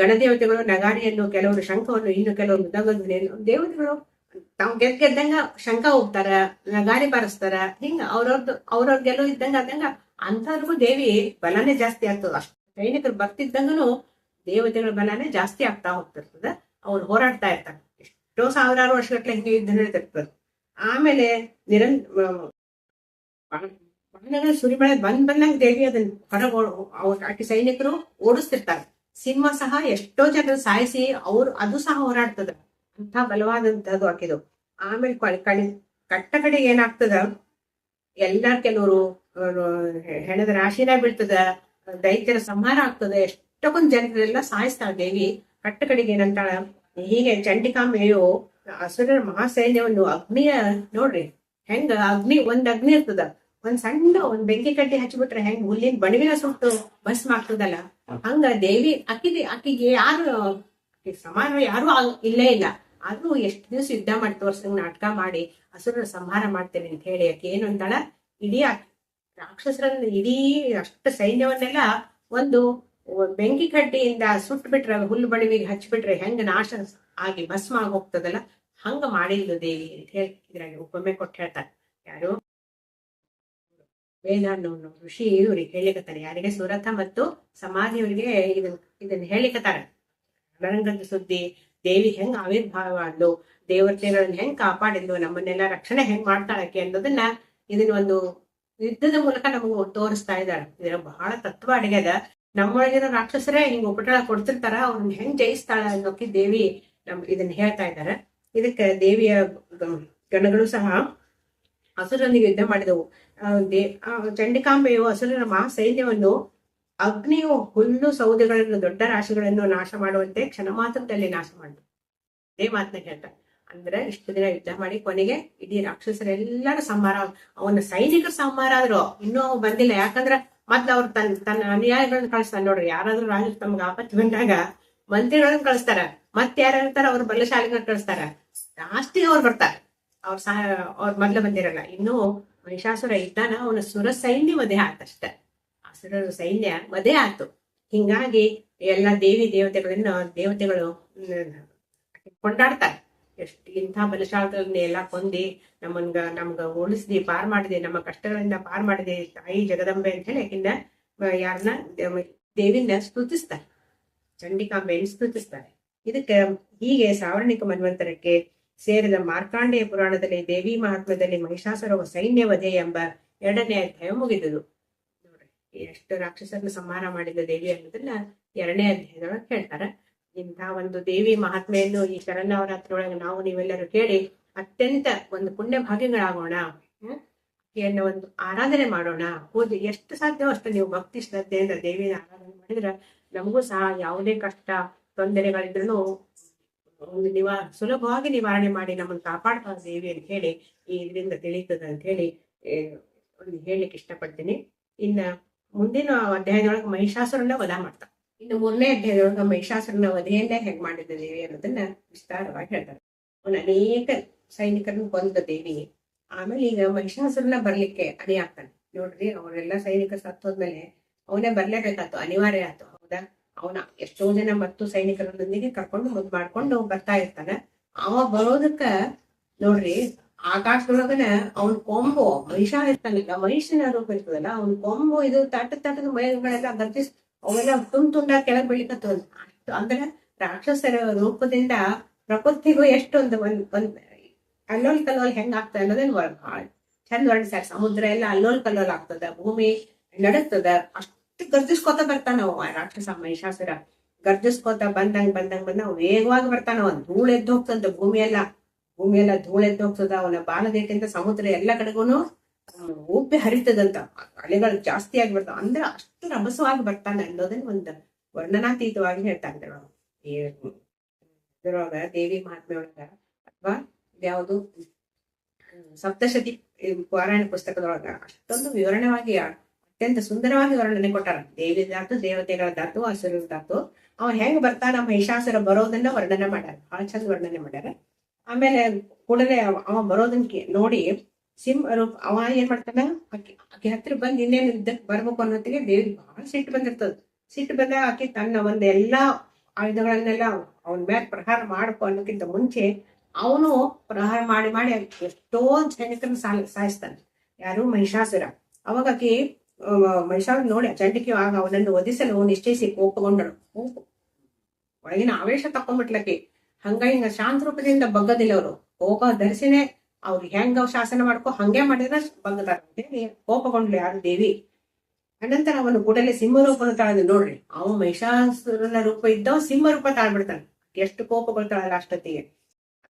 ಗಣದೇವತೆಗಳು ನಗಾರಿಯನ್ನು ಕೆಲವರು ಶಂಖವನ್ನು, ಇನ್ನು ಕೆಲವರು ಮೃದಂಗವನ್ನು ದೇವತೆಗಳು ತಾವು ಗೆದ್ದ ಗೆದ್ದಂಗ ಶಂಖ ಹೋಗ್ತಾರ ನಗಾರಿ ಬಾರಿಸ್ತಾರ, ಹಿಂಗ ಅವ್ರವ್ರದ್ದು ಅವ್ರವ್ರ ಗೆಲುವು ಇದ್ದಂಗ ಆದಂಗ ಅಂಥವ್ರಿಗೂ ದೇವಿ ಬಲನೇ ಜಾಸ್ತಿ ಆಗ್ತದ. ಅಷ್ಟು ಸೈನಿಕರು ಇದ್ದಂಗನು ದೇವತೆಗಳ ಬಲನೇ ಜಾಸ್ತಿ ಆಗ್ತಾ ಹೋಗ್ತಿರ್ತದ. ಅವ್ರು ಹೋರಾಡ್ತಾ ಇರ್ತಾರೆ. ಎಷ್ಟೋ ಸಾವಿರಾರು ವರ್ಷಗಟ್ಟಲೆ ಹಿಂಗೆ ಯುದ್ಧ ನಡೀತಿರ್ತದೆ. ಆಮೇಲೆ ನಿರಂತ ಬಾಣಗಳ ಸುರಿಮಳೆ ಬಂದ್ ಬಂದಂಗ ದೇವಿ ಅದನ್ನ ಹೊರಗೆ ಆಕೆ ಸೈನಿಕರು ಓಡಿಸ್ತಿರ್ತಾರೆ. ಸಿಂಹ ಸಹ ಎಷ್ಟೋ ಜನರು ಸಾಯಿಸಿ ಅವ್ರು ಅದು ಸಹ ಹೋರಾಡ್ತದ. ಅಂತ ಬಲವಾದಂತದ್ದು ಆಕಿದು. ಆಮೇಲೆ ಕಳಿ ಕಟ್ಟ ಕಡೆಗೆ ಏನಾಗ್ತದ? ಎಲ್ಲಾರ್ ಕೆಲವರು ಹೆಣದ ರಾಶಿನ ಬೀಳ್ತದ, ದೈತ್ಯರ ಸಂಹಾರ ಆಗ್ತದ ಎಷ್ಟೊಂದ್ ಜನರೆಲ್ಲ ಸಾಯಿಸ್ತಾಳ ದೇವಿ. ಕಟ್ಟ ಕಡೆಗೆ ಏನಂತಾಳ? ಹೀಗೆ ಚಂಡಿಕಾಂಬೆಯು ಅಸುರರ ಮಹಾಸೈನ್ಯವನ್ನು ಅಗ್ನಿಯ ನೋಡ್ರಿ, ಹೆಂಗ ಅಗ್ನಿ, ಒಂದ್ ಅಗ್ನಿ ಇರ್ತದ. ಒಂದ್ ಸಣ್ಣ ಒಂದ್ ಬೆಂಕಿ ಕಡ್ಡಿ ಹಚ್ಚಿಬಿಟ್ರೆ ಹೆಂಗ್ ಹುಲ್ಲಿನ ಬಣವಿನ ಸುಟ್ಟು ಭಸ್ಮ ಆಗ್ತದಲ್ಲ ಹಂಗ ದೇವಿ ಅಕ್ಕಿಗೆ ಅಕ್ಕಿಗೆ ಯಾರು ಸಮಾನ ಯಾರು ಇಲ್ಲೇ ಇಲ್ಲ. ಆದ್ರೂ ಎಷ್ಟು ದಿವಸ ಯುದ್ಧ ಮಾಡಿ ತೋರ್ಸಂಗ್ ನಾಟಕ ಮಾಡಿ ಹಸುರ ಸಂಹಾರ ಮಾಡ್ತೇನೆ ಅಂತ ಹೇಳಿ ಅಕ್ಕಿ. ಏನು ಅಂತಾಳ? ಇಡೀ ರಾಕ್ಷಸರನ್ನ ಇಡೀ ಅಷ್ಟು ಸೈನ್ಯವನ್ನೆಲ್ಲ ಒಂದು ಬೆಂಕಿ ಕಡ್ಡಿಯಿಂದ ಸುಟ್ಟು ಬಿಟ್ರೆ ಹುಲ್ಲು ಬಣವಿಗೆ ಹಚ್ಚಿಬಿಟ್ರೆ ಹೆಂಗ ನಾಶ ಆಗಿ ಭಸ್ಮ ಆಗಿ ಹೋಗ್ತದಲ್ಲ? ಹಂಗ ಮಾಡಿಲ್ಲ ದೇವಿ ಅಂತ ಹೇಳಿ ಇದ್ರಾಗ ಉಪಮೆ ಕೊಟ್ಟು ಹೇಳ್ತಾರೆ ಯಾರು? ಅನ್ನೋ ಋಷಿ ಇವ್ರಿಗೆ ಹೇಳಿಕತ್ತಾರೆ. ಯಾರಿಗೆ? ಸುರಥ ಮತ್ತು ಸಮಾಧಿಯವರಿಗೆ ಇದನ್ನ ಇದನ್ನ ಹೇಳಿಕತ್ತಾರೆ. ರಣರಂಗದ ಸುದ್ದಿ, ದೇವಿ ಹೆಂಗ್ ಆವಿರ್ಭಾವ ಅಂದು ದೇವತೆಗಳನ್ನ ಹೆಂಗ್ ಕಾಪಾಡಿದ್ಲು, ನಮ್ಮನ್ನೆಲ್ಲ ರಕ್ಷಣೆ ಹೆಂಗ್ ಮಾಡ್ತಾಳಕ್ಕೆ ಅನ್ನೋದನ್ನ ಇದನ್ನ ಒಂದು ಯುದ್ಧದ ಮೂಲಕ ನಮಗೆ ತೋರಿಸ್ತಾ ಇದ್ದಾರೆ. ಇದರ ಬಹಳ ತತ್ವ ಅಡಗ್ಯದ ನಮ್ಮೊಳಗಿರೋ ರಾಕ್ಷಸರೇ ಹಿಂಗ್ ಉಪಟಳ ಕೊಡ್ತಿರ್ತಾರ, ಅವ್ರನ್ನ ಹೆಂಗ್ ಜಯಿಸ್ತಾಳ ಅನ್ನೋಕೆ ದೇವಿ ನಮ್ ಇದನ್ನ ಹೇಳ್ತಾ ಇದ್ದಾರೆ. ಇದಕ್ಕೆ ದೇವಿಯ ಗಣಗಳು ಸಹ ಹಸುರೊಂದಿಗೆ ಯುದ್ಧ ಮಾಡಿದವು. ದೇ- ಚಂಡಿಕಾಂಬೆಯು ಅಸುರನ ಮಹಾ ಸೈನ್ಯವನ್ನು ಅಗ್ನಿಯು ಹುಲ್ಲು ಸೌದೆಗಳನ್ನು ದೊಡ್ಡ ರಾಶಿಗಳನ್ನು ನಾಶ ಮಾಡುವಂತೆ ಕ್ಷಣ ಮಾತ್ರದಲ್ಲಿ ನಾಶ ಮಾಡಿದ್ರು ಅದೇ ಮಾತನ್ನ ಹೇಳ್ತಾರೆ ಅಂದ್ರೆ ಇಷ್ಟು ದಿನ ಯುದ್ಧ ಮಾಡಿ ಕೊನೆಗೆ ಇಡೀ ರಾಕ್ಷಸರೆಲ್ಲರ ಸಂಹಾರ, ಅವನ ಸೈನಿಕರ ಸಂಹಾರ ಆದ್ರು. ಇನ್ನೂ ಅವ್ ಬಂದಿಲ್ಲ. ಯಾಕಂದ್ರ ಮತ್ತೆ ಅವ್ರು ತನ್ನ ತನ್ನ ಅನುಯಾಯಿಗಳನ್ನ ಕಳಿಸ್ತಾನೆ. ನೋಡ್ರಿ, ಯಾರಾದ್ರೂ ರಾಜ ತಮ್ಗೆ ಆಪತ್ತು ಬಂದಾಗ ಮಂತ್ರಿಗಳನ್ನ ಕಳಿಸ್ತಾರ. ಮತ್ತೆ ಯಾರು ಇರ್ತಾರ ಅವ್ರ ಬಲಶಾಲಿಗಳನ್ನ ಕಳಿಸ್ತಾರ. ಲಾಸ್ಟಿಗೆ ಅವ್ರು ಬರ್ತಾರೆ. ಅವ್ರ ಸಹ, ಅವ್ರ ಮೊದ್ಲು ಬಂದಿರಲ್ಲ. ಇನ್ನು ಮಹಿಷಾಸುರ ಇದ್ದಾನ ಅವನ ಸುರ ಸೈನ್ಯ ವಧೆ ಆತಷ್ಟ. ಅಸುರರ ಸೈನ್ಯ ವಧೆ ಆತು. ಹಿಂಗಾಗಿ ಎಲ್ಲ ದೇವಿ ದೇವತೆಗಳನ್ನ ದೇವತೆಗಳು ಕೊಂಡಾಡ್ತಾರೆ. ಎಷ್ಟು ಇಂಥ ಬಲಶಾಲಗಳನ್ನ ಎಲ್ಲ ಕೊಂದಿ ನಮ್ಮನ್ಗ ನಮ್ಗ ಉಳಿಸ್ದಿ ಪಾರ್ ಮಾಡಿದೆ, ನಮ್ಮ ಕಷ್ಟಗಳಿಂದ ಪಾರ್ ಮಾಡಿದೆ, ತಾಯಿ ಜಗದಂಬೆ ಅಂತ ಹೇಳಿ ಯಾಕಿಂದ ಯಾರನ್ನ ದೇವಿಂದ ಸ್ತುತಿಸ್ತಾರೆ. ಚಂಡಿಕಾಂಬೆಯನ್ನು ಸ್ತುತಿಸ್ತಾರೆ. ಇದಕ್ಕೆ ಹೀಗೆ ಸಾವರ್ಣಿಕ ಮನ್ವಂತರಕ್ಕೆ ಸೇರಿದ ಮಾರ್ಕಾಂಡೇಯ ಪುರಾಣದಲ್ಲಿ ದೇವಿ ಮಹಾತ್ಮದಲ್ಲಿ ಮಹಿಷಾಸುರ ಸೈನ್ಯ ವಧೆ ಎಂಬ ಎರಡನೇ ಅಧ್ಯಾಯ ಮುಗಿದುದು ನೋಡ್ರಿ, ಎಷ್ಟು ರಾಕ್ಷಸರನ್ನ ಸಂಹಾರ ಮಾಡಿದ ದೇವಿ ಅನ್ನೋದನ್ನ ಎರಡನೇ ಅಧ್ಯಾಯದೊಳಗೆ ಹೇಳ್ತಾರೆ ಇಂಥ ಒಂದು ದೇವಿ ಮಹಾತ್ಮೆಯನ್ನು ಈ ಶರನ್ನವರಾತ್ರಿಯೊಳಗೆ ನಾವು ನೀವೆಲ್ಲರೂ ಕೇಳಿ ಅತ್ಯಂತ ಒಂದು ಪುಣ್ಯ ಭಾಗ್ಯಗಳಾಗೋಣ? ಆಕೆಯನ್ನ ಒಂದು ಆರಾಧನೆ ಮಾಡೋಣ ಹೋದ್ರೆ ಎಷ್ಟು ಸಾಧ್ಯವೋ ಅಷ್ಟು ನೀವು ಭಕ್ತಿ ಶ್ರದ್ಧೆಯಿಂದ ದೇವಿನ ಆರಾಧನೆ ಮಾಡಿದ್ರೆ ನಮಗೂ ಸಹ ಯಾವುದೇ ಕಷ್ಟ, ತೊಂದರೆಗಳಿದ್ರು ಒಂದು ನಿವಾ, ಸುಲಭವಾಗಿ ನಿವಾರಣೆ ಮಾಡಿ ನಮ್ಮನ್ನು ಕಾಪಾಡ್ತಾ ದೇವಿ ಅಂತ ಹೇಳಿ, ಈ ಇದರಿಂದ ತಿಳಿತದ ಅಂತ ಹೇಳಿ ಒಂದು ಹೇಳಲಿಕ್ಕೆ ಇಷ್ಟಪಡ್ತೀನಿ. ಇನ್ನ ಮುಂದಿನ ಅಧ್ಯಾಯದೊಳಗೆ ಮಹಿಷಾಸುರನ ವಧ ಮಾಡ್ತಾ ಇನ್ನು ಮೂರನೇ ಅಧ್ಯಾಯದೊಳಗೆ ಮಹಿಷಾಸುರನ ವಧೆಯನ್ನೇ ಹೆಂಗ್ ಮಾಡಿದ ದೇವಿ ಅನ್ನೋದನ್ನ ವಿಸ್ತಾರವಾಗಿ ಹೇಳ್ತಾರೆ. ಅವನು ಅನೇಕ ಸೈನಿಕರನ್ನು ಕೊಂದ ದೇವಿ. ಆಮೇಲೆ ಈಗ ಮಹಿಷಾಸುರನ ಬರ್ಲಿಕ್ಕೆ ಅಣಿ ಆಗ್ತಾನೆ ನೋಡ್ರಿ, ಅವರೆಲ್ಲ ಸೈನಿಕ ಸತ್ತೋದ್ಮೇಲೆ ಅವನೇ ಬರ್ಲೇಬೇಕಾಯ್ತು, ಅನಿವಾರ್ಯ ಆಯ್ತು. ಅವನ ಎಷ್ಟೋ ಜನ ಮತ್ತು ಸೈನಿಕರೊಂದಿಗೆ ಕರ್ಕೊಂಡು ಮುದ್ ಮಾಡ್ಕೊಂಡು ಬರ್ತಾ ಇರ್ತಾನ. ಅವ ಬರೋದಕ್ಕ ನೋಡ್ರಿ, ಆಕಾಶದೊಳಗನ ಅವನ್ ಕೊಂಬು ಮಹಿಷ ಇರ್ತಾನಲ್ಲ ಮಹಿಷನ ರೂಪ ಇರ್ತದಲ್ಲ, ಅವನ್ ಕೊಂಬು ಇದು ತಟ ತಟದ ಮೈಗಳೆಲ್ಲ ಗರ್ಜಿಸ್, ಅವೆಲ್ಲ ತುಂಡ್ ತುಂಡ ಕೆಳಗ್ ಅಷ್ಟು ಅಂದ್ರೆ ರಾಕ್ಷಸರ ರೂಪದಿಂದ ಪ್ರಕೃತಿಗೂ ಎಷ್ಟೊಂದು ಒಂದ್ ಒಂದ್ ಅಲ್ಲೋಲ್ ಕಲ್ಲೋಲ್ ಹೆಂಗ್ ಆಗ್ತದೆ ಅನ್ನೋದನ್ನ ಚಂದ ವರ್ಣಿಸ್ಯಾರ. ಸಮುದ್ರ ಎಲ್ಲ ಅಲ್ಲೋಲ್ ಕಲ್ಲೋಲ್ ಆಗ್ತದ, ಭೂಮಿ ನಡಗ್ತದ, ಅಷ್ಟು ಗರ್ಜಿಸ್ಕೊತ ಬರ್ತಾನ ಅವ ರಾಕ್ಷಸ ಮಹಿಷಾಸುರ. ಗರ್ಜಿಸ್ಕೋತ ಬಂದಂಗ್ ಬಂದಂಗ್ ಬಂದ ವೇಗವಾಗಿ ಬರ್ತಾನ ಅವನ್ ಧೂಳು ಎದ್ದು ಹೋಗ್ತಂತ ಭೂಮಿ ಎಲ್ಲ ಭೂಮಿ ಎಲ್ಲ ಧೂಳು ಎದ್ದು ಹೋಗ್ತದ, ಅವನ ಬಾಲದೇಟಿಂದ ಸಮುದ್ರ ಎಲ್ಲ ಕಡೆಗೂನು ಉಬ್ಬಿ ಹರಿತದಂತ. ಅಲೆಗಳು ಜಾಸ್ತಿ ಆಗಿ ಬರ್ತಾವ ಅಂದ್ರ ಅಷ್ಟು ರಭಸವಾಗಿ ಬರ್ತಾನೆ ಅನ್ನೋದನ್ನ ಒಂದು ವರ್ಣನಾತೀತವಾಗಿ ಹೇಳ್ತಾ ಇದ್ರು ಇದ್ರೊಳಗ ದೇವಿ ಮಹಾತ್ಮೆ ಒಳಗ ಅಥವಾ ಯಾವುದು ಸಪ್ತಶತಿ ಪಾರಾಯಣ ಪುಸ್ತಕದೊಳಗ ಅಷ್ಟೊಂದು ವಿವರಣವಾಗಿ ಅತ್ಯಂತ ಸುಂದರವಾಗಿ ವರ್ಣನೆ ಕೊಟ್ಟಾರ ದೇವಿದಾತು ದೇವತೆಗಳದಾತು ಹಸುರದಾತು ಅವ ಹೆಂಗ್ ಬರ್ತಾನ? ಮಹಿಷಾಸುರ ಬರೋದನ್ನ ವರ್ಣನೆ ಮಾಡ್ಯಾರ. ಬಹಳ ಚಂದ ವರ್ಣನೆ ಮಾಡ್ಯಾರ. ಆಮೇಲೆ ಕೂಡಲೇ ಅವ ಬರೋದನ್ನ ನೋಡಿ ಸಿಂಹ ರೂಪ ಅವ ಏನ್ ಮಾಡ್ತಾನ? ಆಕಿ ಆಕೆ ಹತ್ರ ಬಂದ್ ಇನ್ನೇನು ಇದ್ದಕ್ ಬರ್ಬೇಕು ಅನ್ನೋತ್ತಿಗೆ ದೇವಿ ಬಹಳ ಸಿಟ್ಟು ಬಂದಿರ್ತದ. ಸಿಟ್ಟು ಬಂದಾಗ ಆಕೆ ತನ್ನ ಒಂದ್ ಆಯುಧಗಳನ್ನೆಲ್ಲ ಅವನ ಮೇಲೆ ಪ್ರಹಾರ ಮಾಡ್ಕೊ ಅನ್ನೋಕ್ಕಿಂತ ಮುಂಚೆ ಅವನು ಪ್ರಹಾರ ಮಾಡಿ ಮಾಡಿ ಎಷ್ಟೋ ಸೈನಿಕರನ್ನ ಸಾಯ ಸಾಯಿಸ್ತಾನೆ. ಯಾರು? ಮಹಿಷಾಸುರ. ಅವಾಗ ಮಹಿಷಾಸುರ ನೋಡಿ ಚಂಡಿಕೆ ಆಗ ಅವನನ್ನು ಒದಿಸಲು ನಿಶ್ಚಯಿಸಿ ಕೋಪಗೊಂಡಳು ಕೋಪ? ಒಳಗಿನ ಆವೇಶ ತಕೊಂಡ್ಬಿಟ್ಲಕಿ ಹಂಗ ಹಿಂಗ ಶಾಂತ ರೂಪದಿಂದ ಬಗ್ಗದಿಲ್ಲ ಅವರು ಕೋಪ ಧರಿಸಿನೇ ಅವ್ರು ಹೆಂಗ ಶಾಸನ ಮಾಡ್ಕೊ, ಹಂಗೆ ಮಾಡಿದ್ರ ಬಗ್ಗದಾರ ಅಂತೇಳಿ ಕೋಪಗೊಂಡ್ಲು ಯಾರು ದೇವಿ? ಅನಂತರ ಅವನು ಕೂಡಲೇ ಸಿಂಹ ರೂಪನ ತಾಳದ ನೋಡ್ರಿ. ಅವ ಮಹಿಷಾಸುರನ ರೂಪ ಇದ್ದವ ಸಿಂಹ ರೂಪ ತಾಳ್ಬಿಡ್ತಾನೆ. ಎಷ್ಟು ಕೋಪಗೊಳ್ತಾಳಲ್ಲ ಅಷ್ಟೊತ್ತಿಗೆ.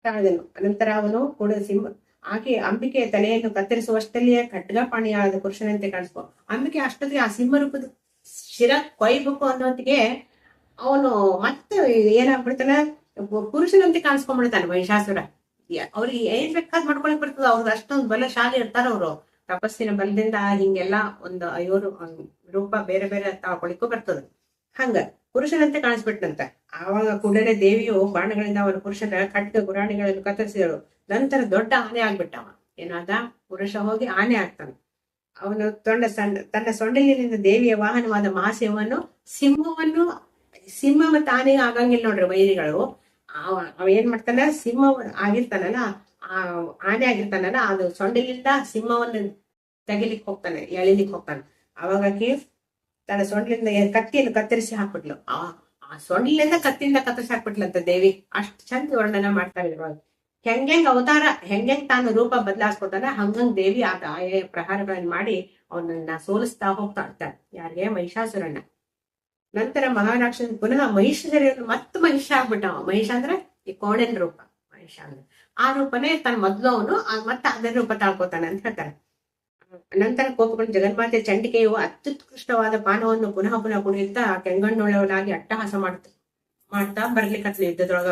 ತಾಳದನು. ಅನಂತರ ಅವನು ಕೂಡ ಸಿಂಹ ಆಕೆ ಅಂಬಿಕೆ ತಲೆಯನ್ನು ಕತ್ತರಿಸುವಷ್ಟಲ್ಲಿಯೇ ಖಡ್ಗಪಾಣಿಯಾದ ಪುರುಷನಂತೆ ಕಾಣಿಸ್ಕೊ. ಅಂಬಿಕೆ ಅಷ್ಟೊತ್ತಿಗೆ ಆ ಸಿಂಹ ರೂಪದ ಶಿರ ಕೊಯ್ಬೇಕು ಅನ್ನೋತ್ತಿಗೆ ಅವನು ಮತ್ತೆ ಏನಾಗ್ಬಿಡ್ತಾನೆ? ಪು- ಪುರುಷನಂತೆ ಕಾಣಿಸ್ಕೊಂಡ್ಬಿಡ್ತಾನೆ ಮಹಿಷಾಸುರ. ಯ- ಅವ್ರಿಗೆ ಏನ್ ಬೇಕಾದ್ ಮಾಡ್ಕೊಳಕ್ ಬರ್ತದ ಅವ್ರಿಗೆ ಅಷ್ಟೊಂದು ಬಲಶಾಲಿ ಇರ್ತಾರ ಅವರು. ತಪಸ್ಸಿನ ಬಲದಿಂದ ಹಿಂಗೆಲ್ಲ ಒಂದು ಐವರು ರೂಪ ಬೇರೆ ಬೇರೆ ತಾಳ್ಕೊಳಿಕ್ಕೂ ಬರ್ತದ. ಹಂಗ. ಪುರುಷನಂತೆ ಕಾಣಿಸ್ಬಿಟ್ಟಂತೆ ಆವಾಗ ಕೂಡಲೇ ದೇವಿಯು ಬಾಣಗಳಿಂದ ಅವನ ಪುರುಷನ ಕಟ್ಟು ಗುರಾಣಿಗಳನ್ನು ಕತ್ತರಿಸಿದಳು. ನಂತರ ದೊಡ್ಡ ಆನೆ ಆಗ್ಬಿಟ್ಟವ ಏನಾದ? ಪುರುಷ ಹೋಗಿ ಆನೆ ಆಗ್ತಾನೆ. ಅವನು ತೊಂಡ ತನ್ನ ಸೊಂಡಿಲಿನಿಂದ ದೇವಿಯ ವಾಹನವಾದ ಮಹಾಸಿಂಹವನ್ನು, ಸಿಂಹವನ್ನು ಸಿಂಹ ಮತ್ತೆ ಆನೆ ಆಗಂಗಿಲ್ಲ ನೋಡ್ರಿ ವೈರಿಗಳು. ಅವ ಏನ್ ಮಾಡ್ತಾನ ಸಿಂಹ ಆಗಿರ್ತಾನಲ್ಲ, ಆ ಆನೆ ಆಗಿರ್ತಾನಲ್ಲ, ಅದು ಸೊಂಡಿಲಿಂದ ಸಿಂಹವನ್ನು ತೆಗಿಲಿಕ್ಕೆ ಹೋಗ್ತಾನೆ, ಎಳಿಲಿಕ್ಕೆ ಹೋಗ್ತಾನೆ. ಅವಾಗ ಆಕಿ ತನ್ನ ಸೊಂಡ್ಲಿಂದ ಕತ್ತಿಯನ್ನು ಕತ್ತರಿಸಿ ಹಾಕ್ಬಿಟ್ಲು. ಆ ಆ ಸೊಂಡ್ಲಿಂದ ಕತ್ತಿಯಿಂದ ಕತ್ತರಿಸಿ ಹಾಕ್ಬಿಟ್ಲಂತ ದೇವಿ. ಅಷ್ಟ್ ಚಂದ ವರ್ಣನೆ ಮಾಡ್ತಾ ಇದ್ರು ಹೆಂಗೆಂಗ್ ಅವತಾರ, ಹೆಂಗೆಂಗ್ ತಾನು ರೂಪ ಬದಲಾಯಿಸ್ಕೊತಾನ ಹಂಗಂಗ್ ದೇವಿ ಆ ಆಯ ಪ್ರಹಾರಗಳನ್ನ ಮಾಡಿ ಅವನನ್ನ ಸೋಲಿಸ್ತಾ ಹೋಗ್ತಾ ಇರ್ತಾನೆ ಯಾರಿಗೆ? ಮಹಿಷಾಸುರಣ್ಣ ನಂತರ ಮಹಾರಾಕ್ಷನ್ ಪುನಃ ಮಹಿಷರಿಯನ್ನು ಮತ್ತೆ ಮಹಿಷ ಆಗ್ಬಿಟ್ಟ. ಮಹಿಷ ಅಂದ್ರೆ ಈ ಕೋಣೆನ್ ರೂಪ. ಮಹಿಷ ಅಂದ್ರೆ ಆ ರೂಪನೇ ತನ್ನ ಮೊದ್ಲು ಅವನು ಮತ್ತೆ ಅದೇ ರೂಪ ತಾಳ್ಕೊತಾನೆ ಅಂತ ಹೇಳ್ತಾರೆ. ನಂತರ ಕೋಪಗೊಂಡು ಜಗನ್ಮಾತೆ ಚಂಡಿಕೆಯು ಅತ್ಯುತ್ಕೃಷ್ಟವಾದ ಪಾನವನ್ನು ಪುನಃ ಪುನಃ ಕುಣಿಯುತ್ತಾ ಕೆಂಗಣ್ಣುಳ್ಳವನಾಗಿ ಅಟ್ಟಹಾಸ ಮಾಡ್ತಾ ಮಾಡ್ತಾ ಬರ್ಲಿಕ್ಕತ್ಲು ಯುದ್ಧದೊಳಗ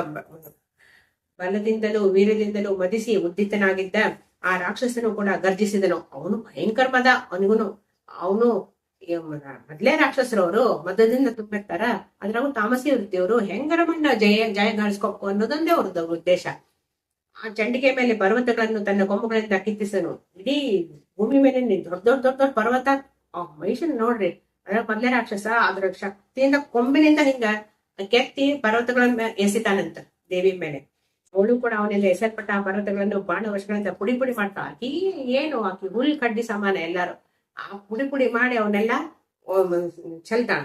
ಬಲದಿಂದಲೂ ವೀರ್ಯದಿಂದಲೂ ಮದಿಸಿ ಉದ್ದಿತನಾಗಿದ್ದ ಆ ರಾಕ್ಷಸನು ಕೂಡ ಗರ್ಜಿಸಿದನು. ಅವನು ಭಯಂಕರ ಮದ, ಅವನಿಗೂನು, ಅವನು ಮೊದ್ಲೇ ರಾಕ್ಷಸರವರು ಮದದಿಂದ ತುಂಬಿರ್ತಾರ. ಅದ್ರಾಗೂ ತಾಮಸಿ ವೃತ್ತಿಯವರು, ಹೆಂಗರ ಮಣ್ಣ ಜಯ ಜಯ ಗಳಿಸ್ಕೊಬೇಕು ಅನ್ನೋದೊಂದೇ ಅವ್ರದ್ದು ಉದ್ದೇಶ. ಆ ಚಂಡಿಕೆ ಮೇಲೆ ಪರ್ವತಗಳನ್ನು ತನ್ನ ಕೊಂಬುಗಳಿಂದ ಕಿತ್ತಿಸನು. ಇಡೀ ಭೂಮಿ ಮೇಲೆ ದೊಡ್ಡ ದೊಡ್ಡ ದೊಡ್ಡ ದೊಡ್ಡ ಪರ್ವತ. ಮಹಿಷನ್ ನೋಡ್ರಿ, ಅದ್ರ ಮೊದ್ಲೇ ರಾಕ್ಷಸ, ಅದ್ರ ಶಕ್ತಿಯಿಂದ ಕೊಂಬಿನಿಂದ ಹಿಂಗ ಕೆತ್ತಿ ಪರ್ವತಗಳನ್ನ ಎಸಿತಾನಂತ ದೇವಿ ಮೇಲೆ. ಅವಳು ಕೂಡ ಅವನೆಲ್ಲ ಎಸೆಲ್ಪಟ್ಟ ಆ ಪರ್ವತಗಳನ್ನು ವರ್ಷಗಳಿಂದ ಪುಡಿ ಪುಡಿ ಮಾಡ್ತಾ, ಆಕಿ ಏನು, ಆಕಿ ಹುಲ್ ಕಡ್ಡಿ ಸಮಾನ ಎಲ್ಲಾರು. ಆ ಪುಡಿ ಪುಡಿ ಮಾಡಿ ಅವನ್ನೆಲ್ಲ ಚೆಲ್ತಾಳ.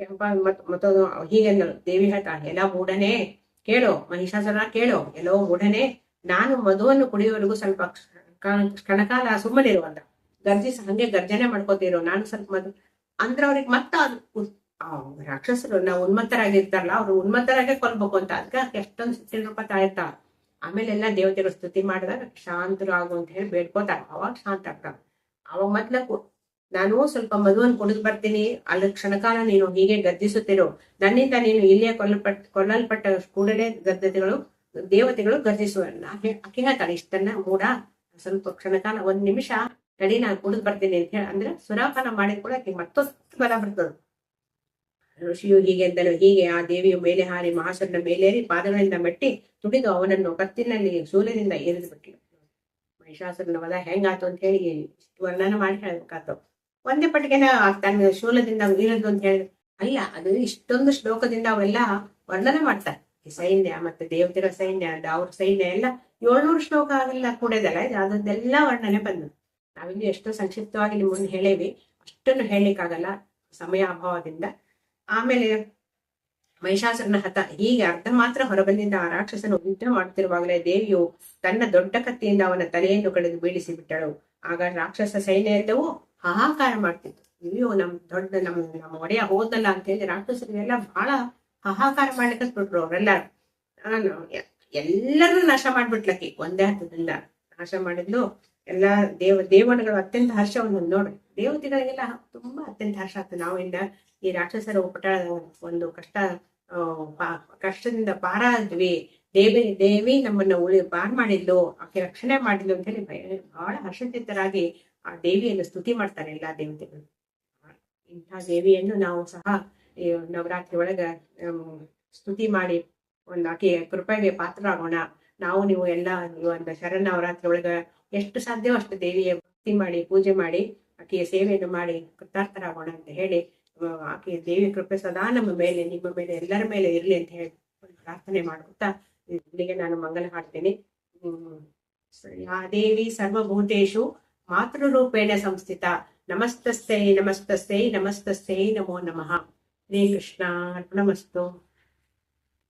ಕೆಂಪ ಮತ್, ಮತ್ತೊಂದು ಹೀಗೆ ದೇವಿ ಹೇಳ್ತಾಳೆ ಎಲ್ಲ ಮೂಢನೆ? ಕೇಳೋ, ಮಹಿಷಾಸುರ ಕೇಳೋ, ಎಲ್ಲೋ ಮೂಢನೆ? ನಾನು ಮಧುವನ್ನು ಕುಡಿಯುವವರೆಗೂ ಸ್ವಲ್ಪ ಕ್ಷ- ಸುಮ್ಮನೆ ಅಂತ ಗರ್ಜಿಸ ಹಂಗೆ ಗರ್ಜನೆ ಮಾಡ್ಕೋತಿರೋ. ನಾನು ಸ್ವಲ್ಪ ಮದ್ ಅಂದ್ರೆ ಅವ್ರಿಗೆ ಮತ್ತ ಅದು ರಾಕ್ಷಸರು ನಾವು ಉನ್ಮತ್ತರಾಗಿರ್ತಾರಲ್ಲ, ಅವ್ರು ಉನ್ಮತ್ತರಾಗೆ ಕೊಲ್ಬೇಕು ಅಂತ. ಅದಕ್ಕೆ ಎಷ್ಟೊಂದು ಸಿಕ್ಕಿನ ರೂಪ ತಾಳಿರ್ತಾಳ ಆಮೇಲೆ ಎಲ್ಲ ದೇವತೆಗಳು ಸ್ತುತಿ ಮಾಡಿದಾಗ ಶಾಂತರು ಆಗು ಅಂತ ಹೇಳಿ ಬೇಡ್ಕೋತಾರ. ಅವಾಗ ಶಾಂತ ಆಗ್ತಾರ. ಅವಾಗ ಮೊದ್ಲ ನಾನು ಸ್ವಲ್ಪ ಮದುವನ್ ಕುಡಿದು ಬರ್ತೀನಿ. ಅಲ್ಲಿ ಕ್ಷಣಕಾಲ ನೀನು ಹೀಗೆ ಗರ್ಜಿಸುತ್ತಿರು. ನನ್ನಿಂದ ನೀನು ಇಲ್ಲಿಯೇ ಕೊಲ್ಲಪಟ್ಟ ಕೊಲ್ಲಲ್ಪಟ್ಟ ಕೂಡಲೇ ಗದ್ದತೆಗಳು ದೇವತೆಗಳು ಗರ್ಜಿಸುವ. ಆಕೆ ಹೇಳ್ತಾಳೆ, ಇಷ್ಟನ್ನ ಮೂಡ. ಸ್ವಲ್ಪ ಕ್ಷಣಕಾಲ ಒಂದ್ ನಿಮಿಷ ತಡಿ, ನಾನು ಕುಡಿದು ಬರ್ತೀನಿ ಅಂತ ಹೇಳಿ, ಅಂದ್ರೆ ಸುರಾಪಾನ ಮಾಡಿದ ಕೂಡ ಆಕೆ ಮತ್ತೊಂದು ಬಲ ಬರ್ತದ. ಋಷಿಯು ಹೀಗೆ ಎಂದನು ಹೀಗೆ ಆ ದೇವಿಯು ಮೇಲೆ ಹಾರಿ ಮಹಾಶರನ ಮೇಲೇರಿ ಪಾದಗಳಿಂದ ಮೆಟ್ಟಿ ತುಡಿದು ಅವನನ್ನು ಕತ್ತಿನಲ್ಲಿ ಶೂಲದಿಂದ ಏರಿದ ಬಿಟ್ಲು. ಮಹಿಷಾಸುರನ ವಧ ಹೆಂಗಾತು ಅಂತ ಹೇಳಿ ವರ್ಣನ ಮಾಡಿ ಹೇಳ್ಬೇಕಾತು. ಒಂದೇ ಪಟ್ಟಿಗೆನ ತನ್ನ ಶೂಲದಿಂದ ಇಳಿದು ಅಂತ ಹೇಳಿ. ಅಲ್ಲ, ಅದು ಇಷ್ಟೊಂದು ಶ್ಲೋಕದಿಂದ ಅವೆಲ್ಲ ವರ್ಣನೆ ಮಾಡ್ತಾರೆ. ಈ ಸೈನ್ಯ ಮತ್ತೆ ದೇವತೆಗಳ ಸೈನ್ಯ, ಅವ್ರ ಸೈನ್ಯ ಎಲ್ಲ ಏಳ್ನೂರು ಶ್ಲೋಕ ಆಗಿಲ್ಲ ಕೂಡದಲ್ಲ ಅದನ್ನೆಲ್ಲ ವರ್ಣನೆ ಬಂದದ್ದು ನಾವಿಲ್ಲಿ ಎಷ್ಟೋ ಸಂಕ್ಷಿಪ್ತವಾಗಿ ನಿಮ್ಮ ಮುಂದೆ ಹೇಳೇವಿ. ಅಷ್ಟನ್ನು ಹೇಳಲಿಕ್ಕಾಗಲ್ಲ, ಸಮಯ ಅಭಾವದಿಂದ. ಆಮೇಲೆ ಮಹಿಷಾಸುರನ ಹತ ಹೀಗೆ ಅರ್ಧ ಮಾತ್ರ ಹೊರಬಂದಿದ್ದ ಆ ರಾಕ್ಷಸನು ಯುದ್ಧ ಮಾಡುತ್ತಿರುವಾಗಲೇ ದೇವಿಯು ತನ್ನ ದೊಡ್ಡ ಕತ್ತಿಯಿಂದ ಅವನ ತಲೆಯನ್ನು ಕಡಿದು ಬೀಳಿಸಿ ಬಿಟ್ಟಳು ಆಗ ರಾಕ್ಷಸ ಸೈನ್ಯ ಎಲ್ಲವೂ ಹಾಹಾಕಾರ ಮಾಡ್ತಿತ್ತು. ಅಯ್ಯೋ, ನಮ್ ದೊಡ್ಡ, ನಮ್ ನಮ್ಮ ಒಡೆಯ ಹೋದಲ್ಲ ಅಂತ ಹೇಳಿ ರಾಕ್ಷಸರಿಗೆಲ್ಲ ಬಹಳ ಹಾಹಾಕಾರ ಮಾಡ್ಲಿಕ್ಕೆ ಬಿಟ್ರು ಅವರೆಲ್ಲ ಎಲ್ಲರೂ ನಾಶ ಮಾಡ್ಬಿಟ್ಲಕ್ಕಿ ಒಂದೇ ಹತ್ತದಿಂದ ನಾಶ ಮಾಡಿದ್ಲು. ಎಲ್ಲಾ ದೇವ ದೇವನಗಳು ಅತ್ಯಂತ ಹರ್ಷವನ್ನು ನೋಡ್ರಿ. ದೇವತೆಗಳಿಗೆಲ್ಲ ತುಂಬಾ ಅತ್ಯಂತ ಹರ್ಷ ಆಗ್ತದೆ. ನಾವಿಂದ ಈ ರಾಕ್ಷಸರ ಉಪಟ ಒಂದು ಕಷ್ಟ ಕಷ್ಟದಿಂದ ಪಾರಾದ್ವಿ. ದೇವಿ ದೇವಿ ನಮ್ಮನ್ನ ಉಳಿ ಬಾರ್ ಮಾಡಿದ್ಲು. ಆಕೆ ರಕ್ಷಣೆ ಮಾಡಿದ್ಲು ಅಂತ ಹೇಳಿ ಭಯ- ಬಹಳ ಹರ್ಷಚಿತ್ತರಾಗಿ ಆ ದೇವಿಯನ್ನು ಸ್ತುತಿ ಮಾಡ್ತಾರೆ ಎಲ್ಲಾ ದೇವತೆಗಳು. ಇಂಥ ದೇವಿಯನ್ನು ನಾವು ಸಹ ನವರಾತ್ರಿ ಒಳಗ ಸ್ತುತಿ ಮಾಡಿ ಒಂದು ಆಕೆಯ ಕೃಪೆಗೆ ಪಾತ್ರರಾಗೋಣ. ನಾವು ನೀವು ಎಲ್ಲ ಈ ಒಂದು ಶರಣವರಾತ್ರಿ ಒಳಗೆ ಎಷ್ಟು ಸಾಧ್ಯವೋ ಅಷ್ಟು ದೇವಿಯ ಭಕ್ತಿ ಮಾಡಿ, ಪೂಜೆ ಮಾಡಿ, ಆಕೆಯ ಸೇವೆಯನ್ನು ಮಾಡಿ ಕೃತಾರ್ಥರಾಗೋಣ ಅಂತ ಹೇಳಿ ಆಕೆಯ ದೇವಿ ಕೃಪೆ ಸದಾ ನಮ್ಮ ಮೇಲೆ, ನಿಮ್ಮ ಮೇಲೆ, ಎಲ್ಲರ ಮೇಲೆ ಇರಲಿ ಅಂತ ಹೇಳಿ ಪ್ರಾರ್ಥನೆ ಮಾಡುತ್ತಾ ಇಲ್ಲಿಗೆ ನಾನು ಮಂಗಲ ಹಾಡ್ತೇನೆ. ಯಾ ದೇವಿ ಸರ್ವಭೂತೇಶು ಮಾತೃರೂಪೇಣ ಸಂಸ್ಥಿತ. ನಮಸ್ತಸ್ತೈ ನಮಸ್ತಸ್ತೈ ನಮಸ್ತಸ್ತೈ ನಮೋ ನಮಃ. ಹರೇ ಕೃಷ್ಣ ಅರ್ಪಣಮಸ್ತು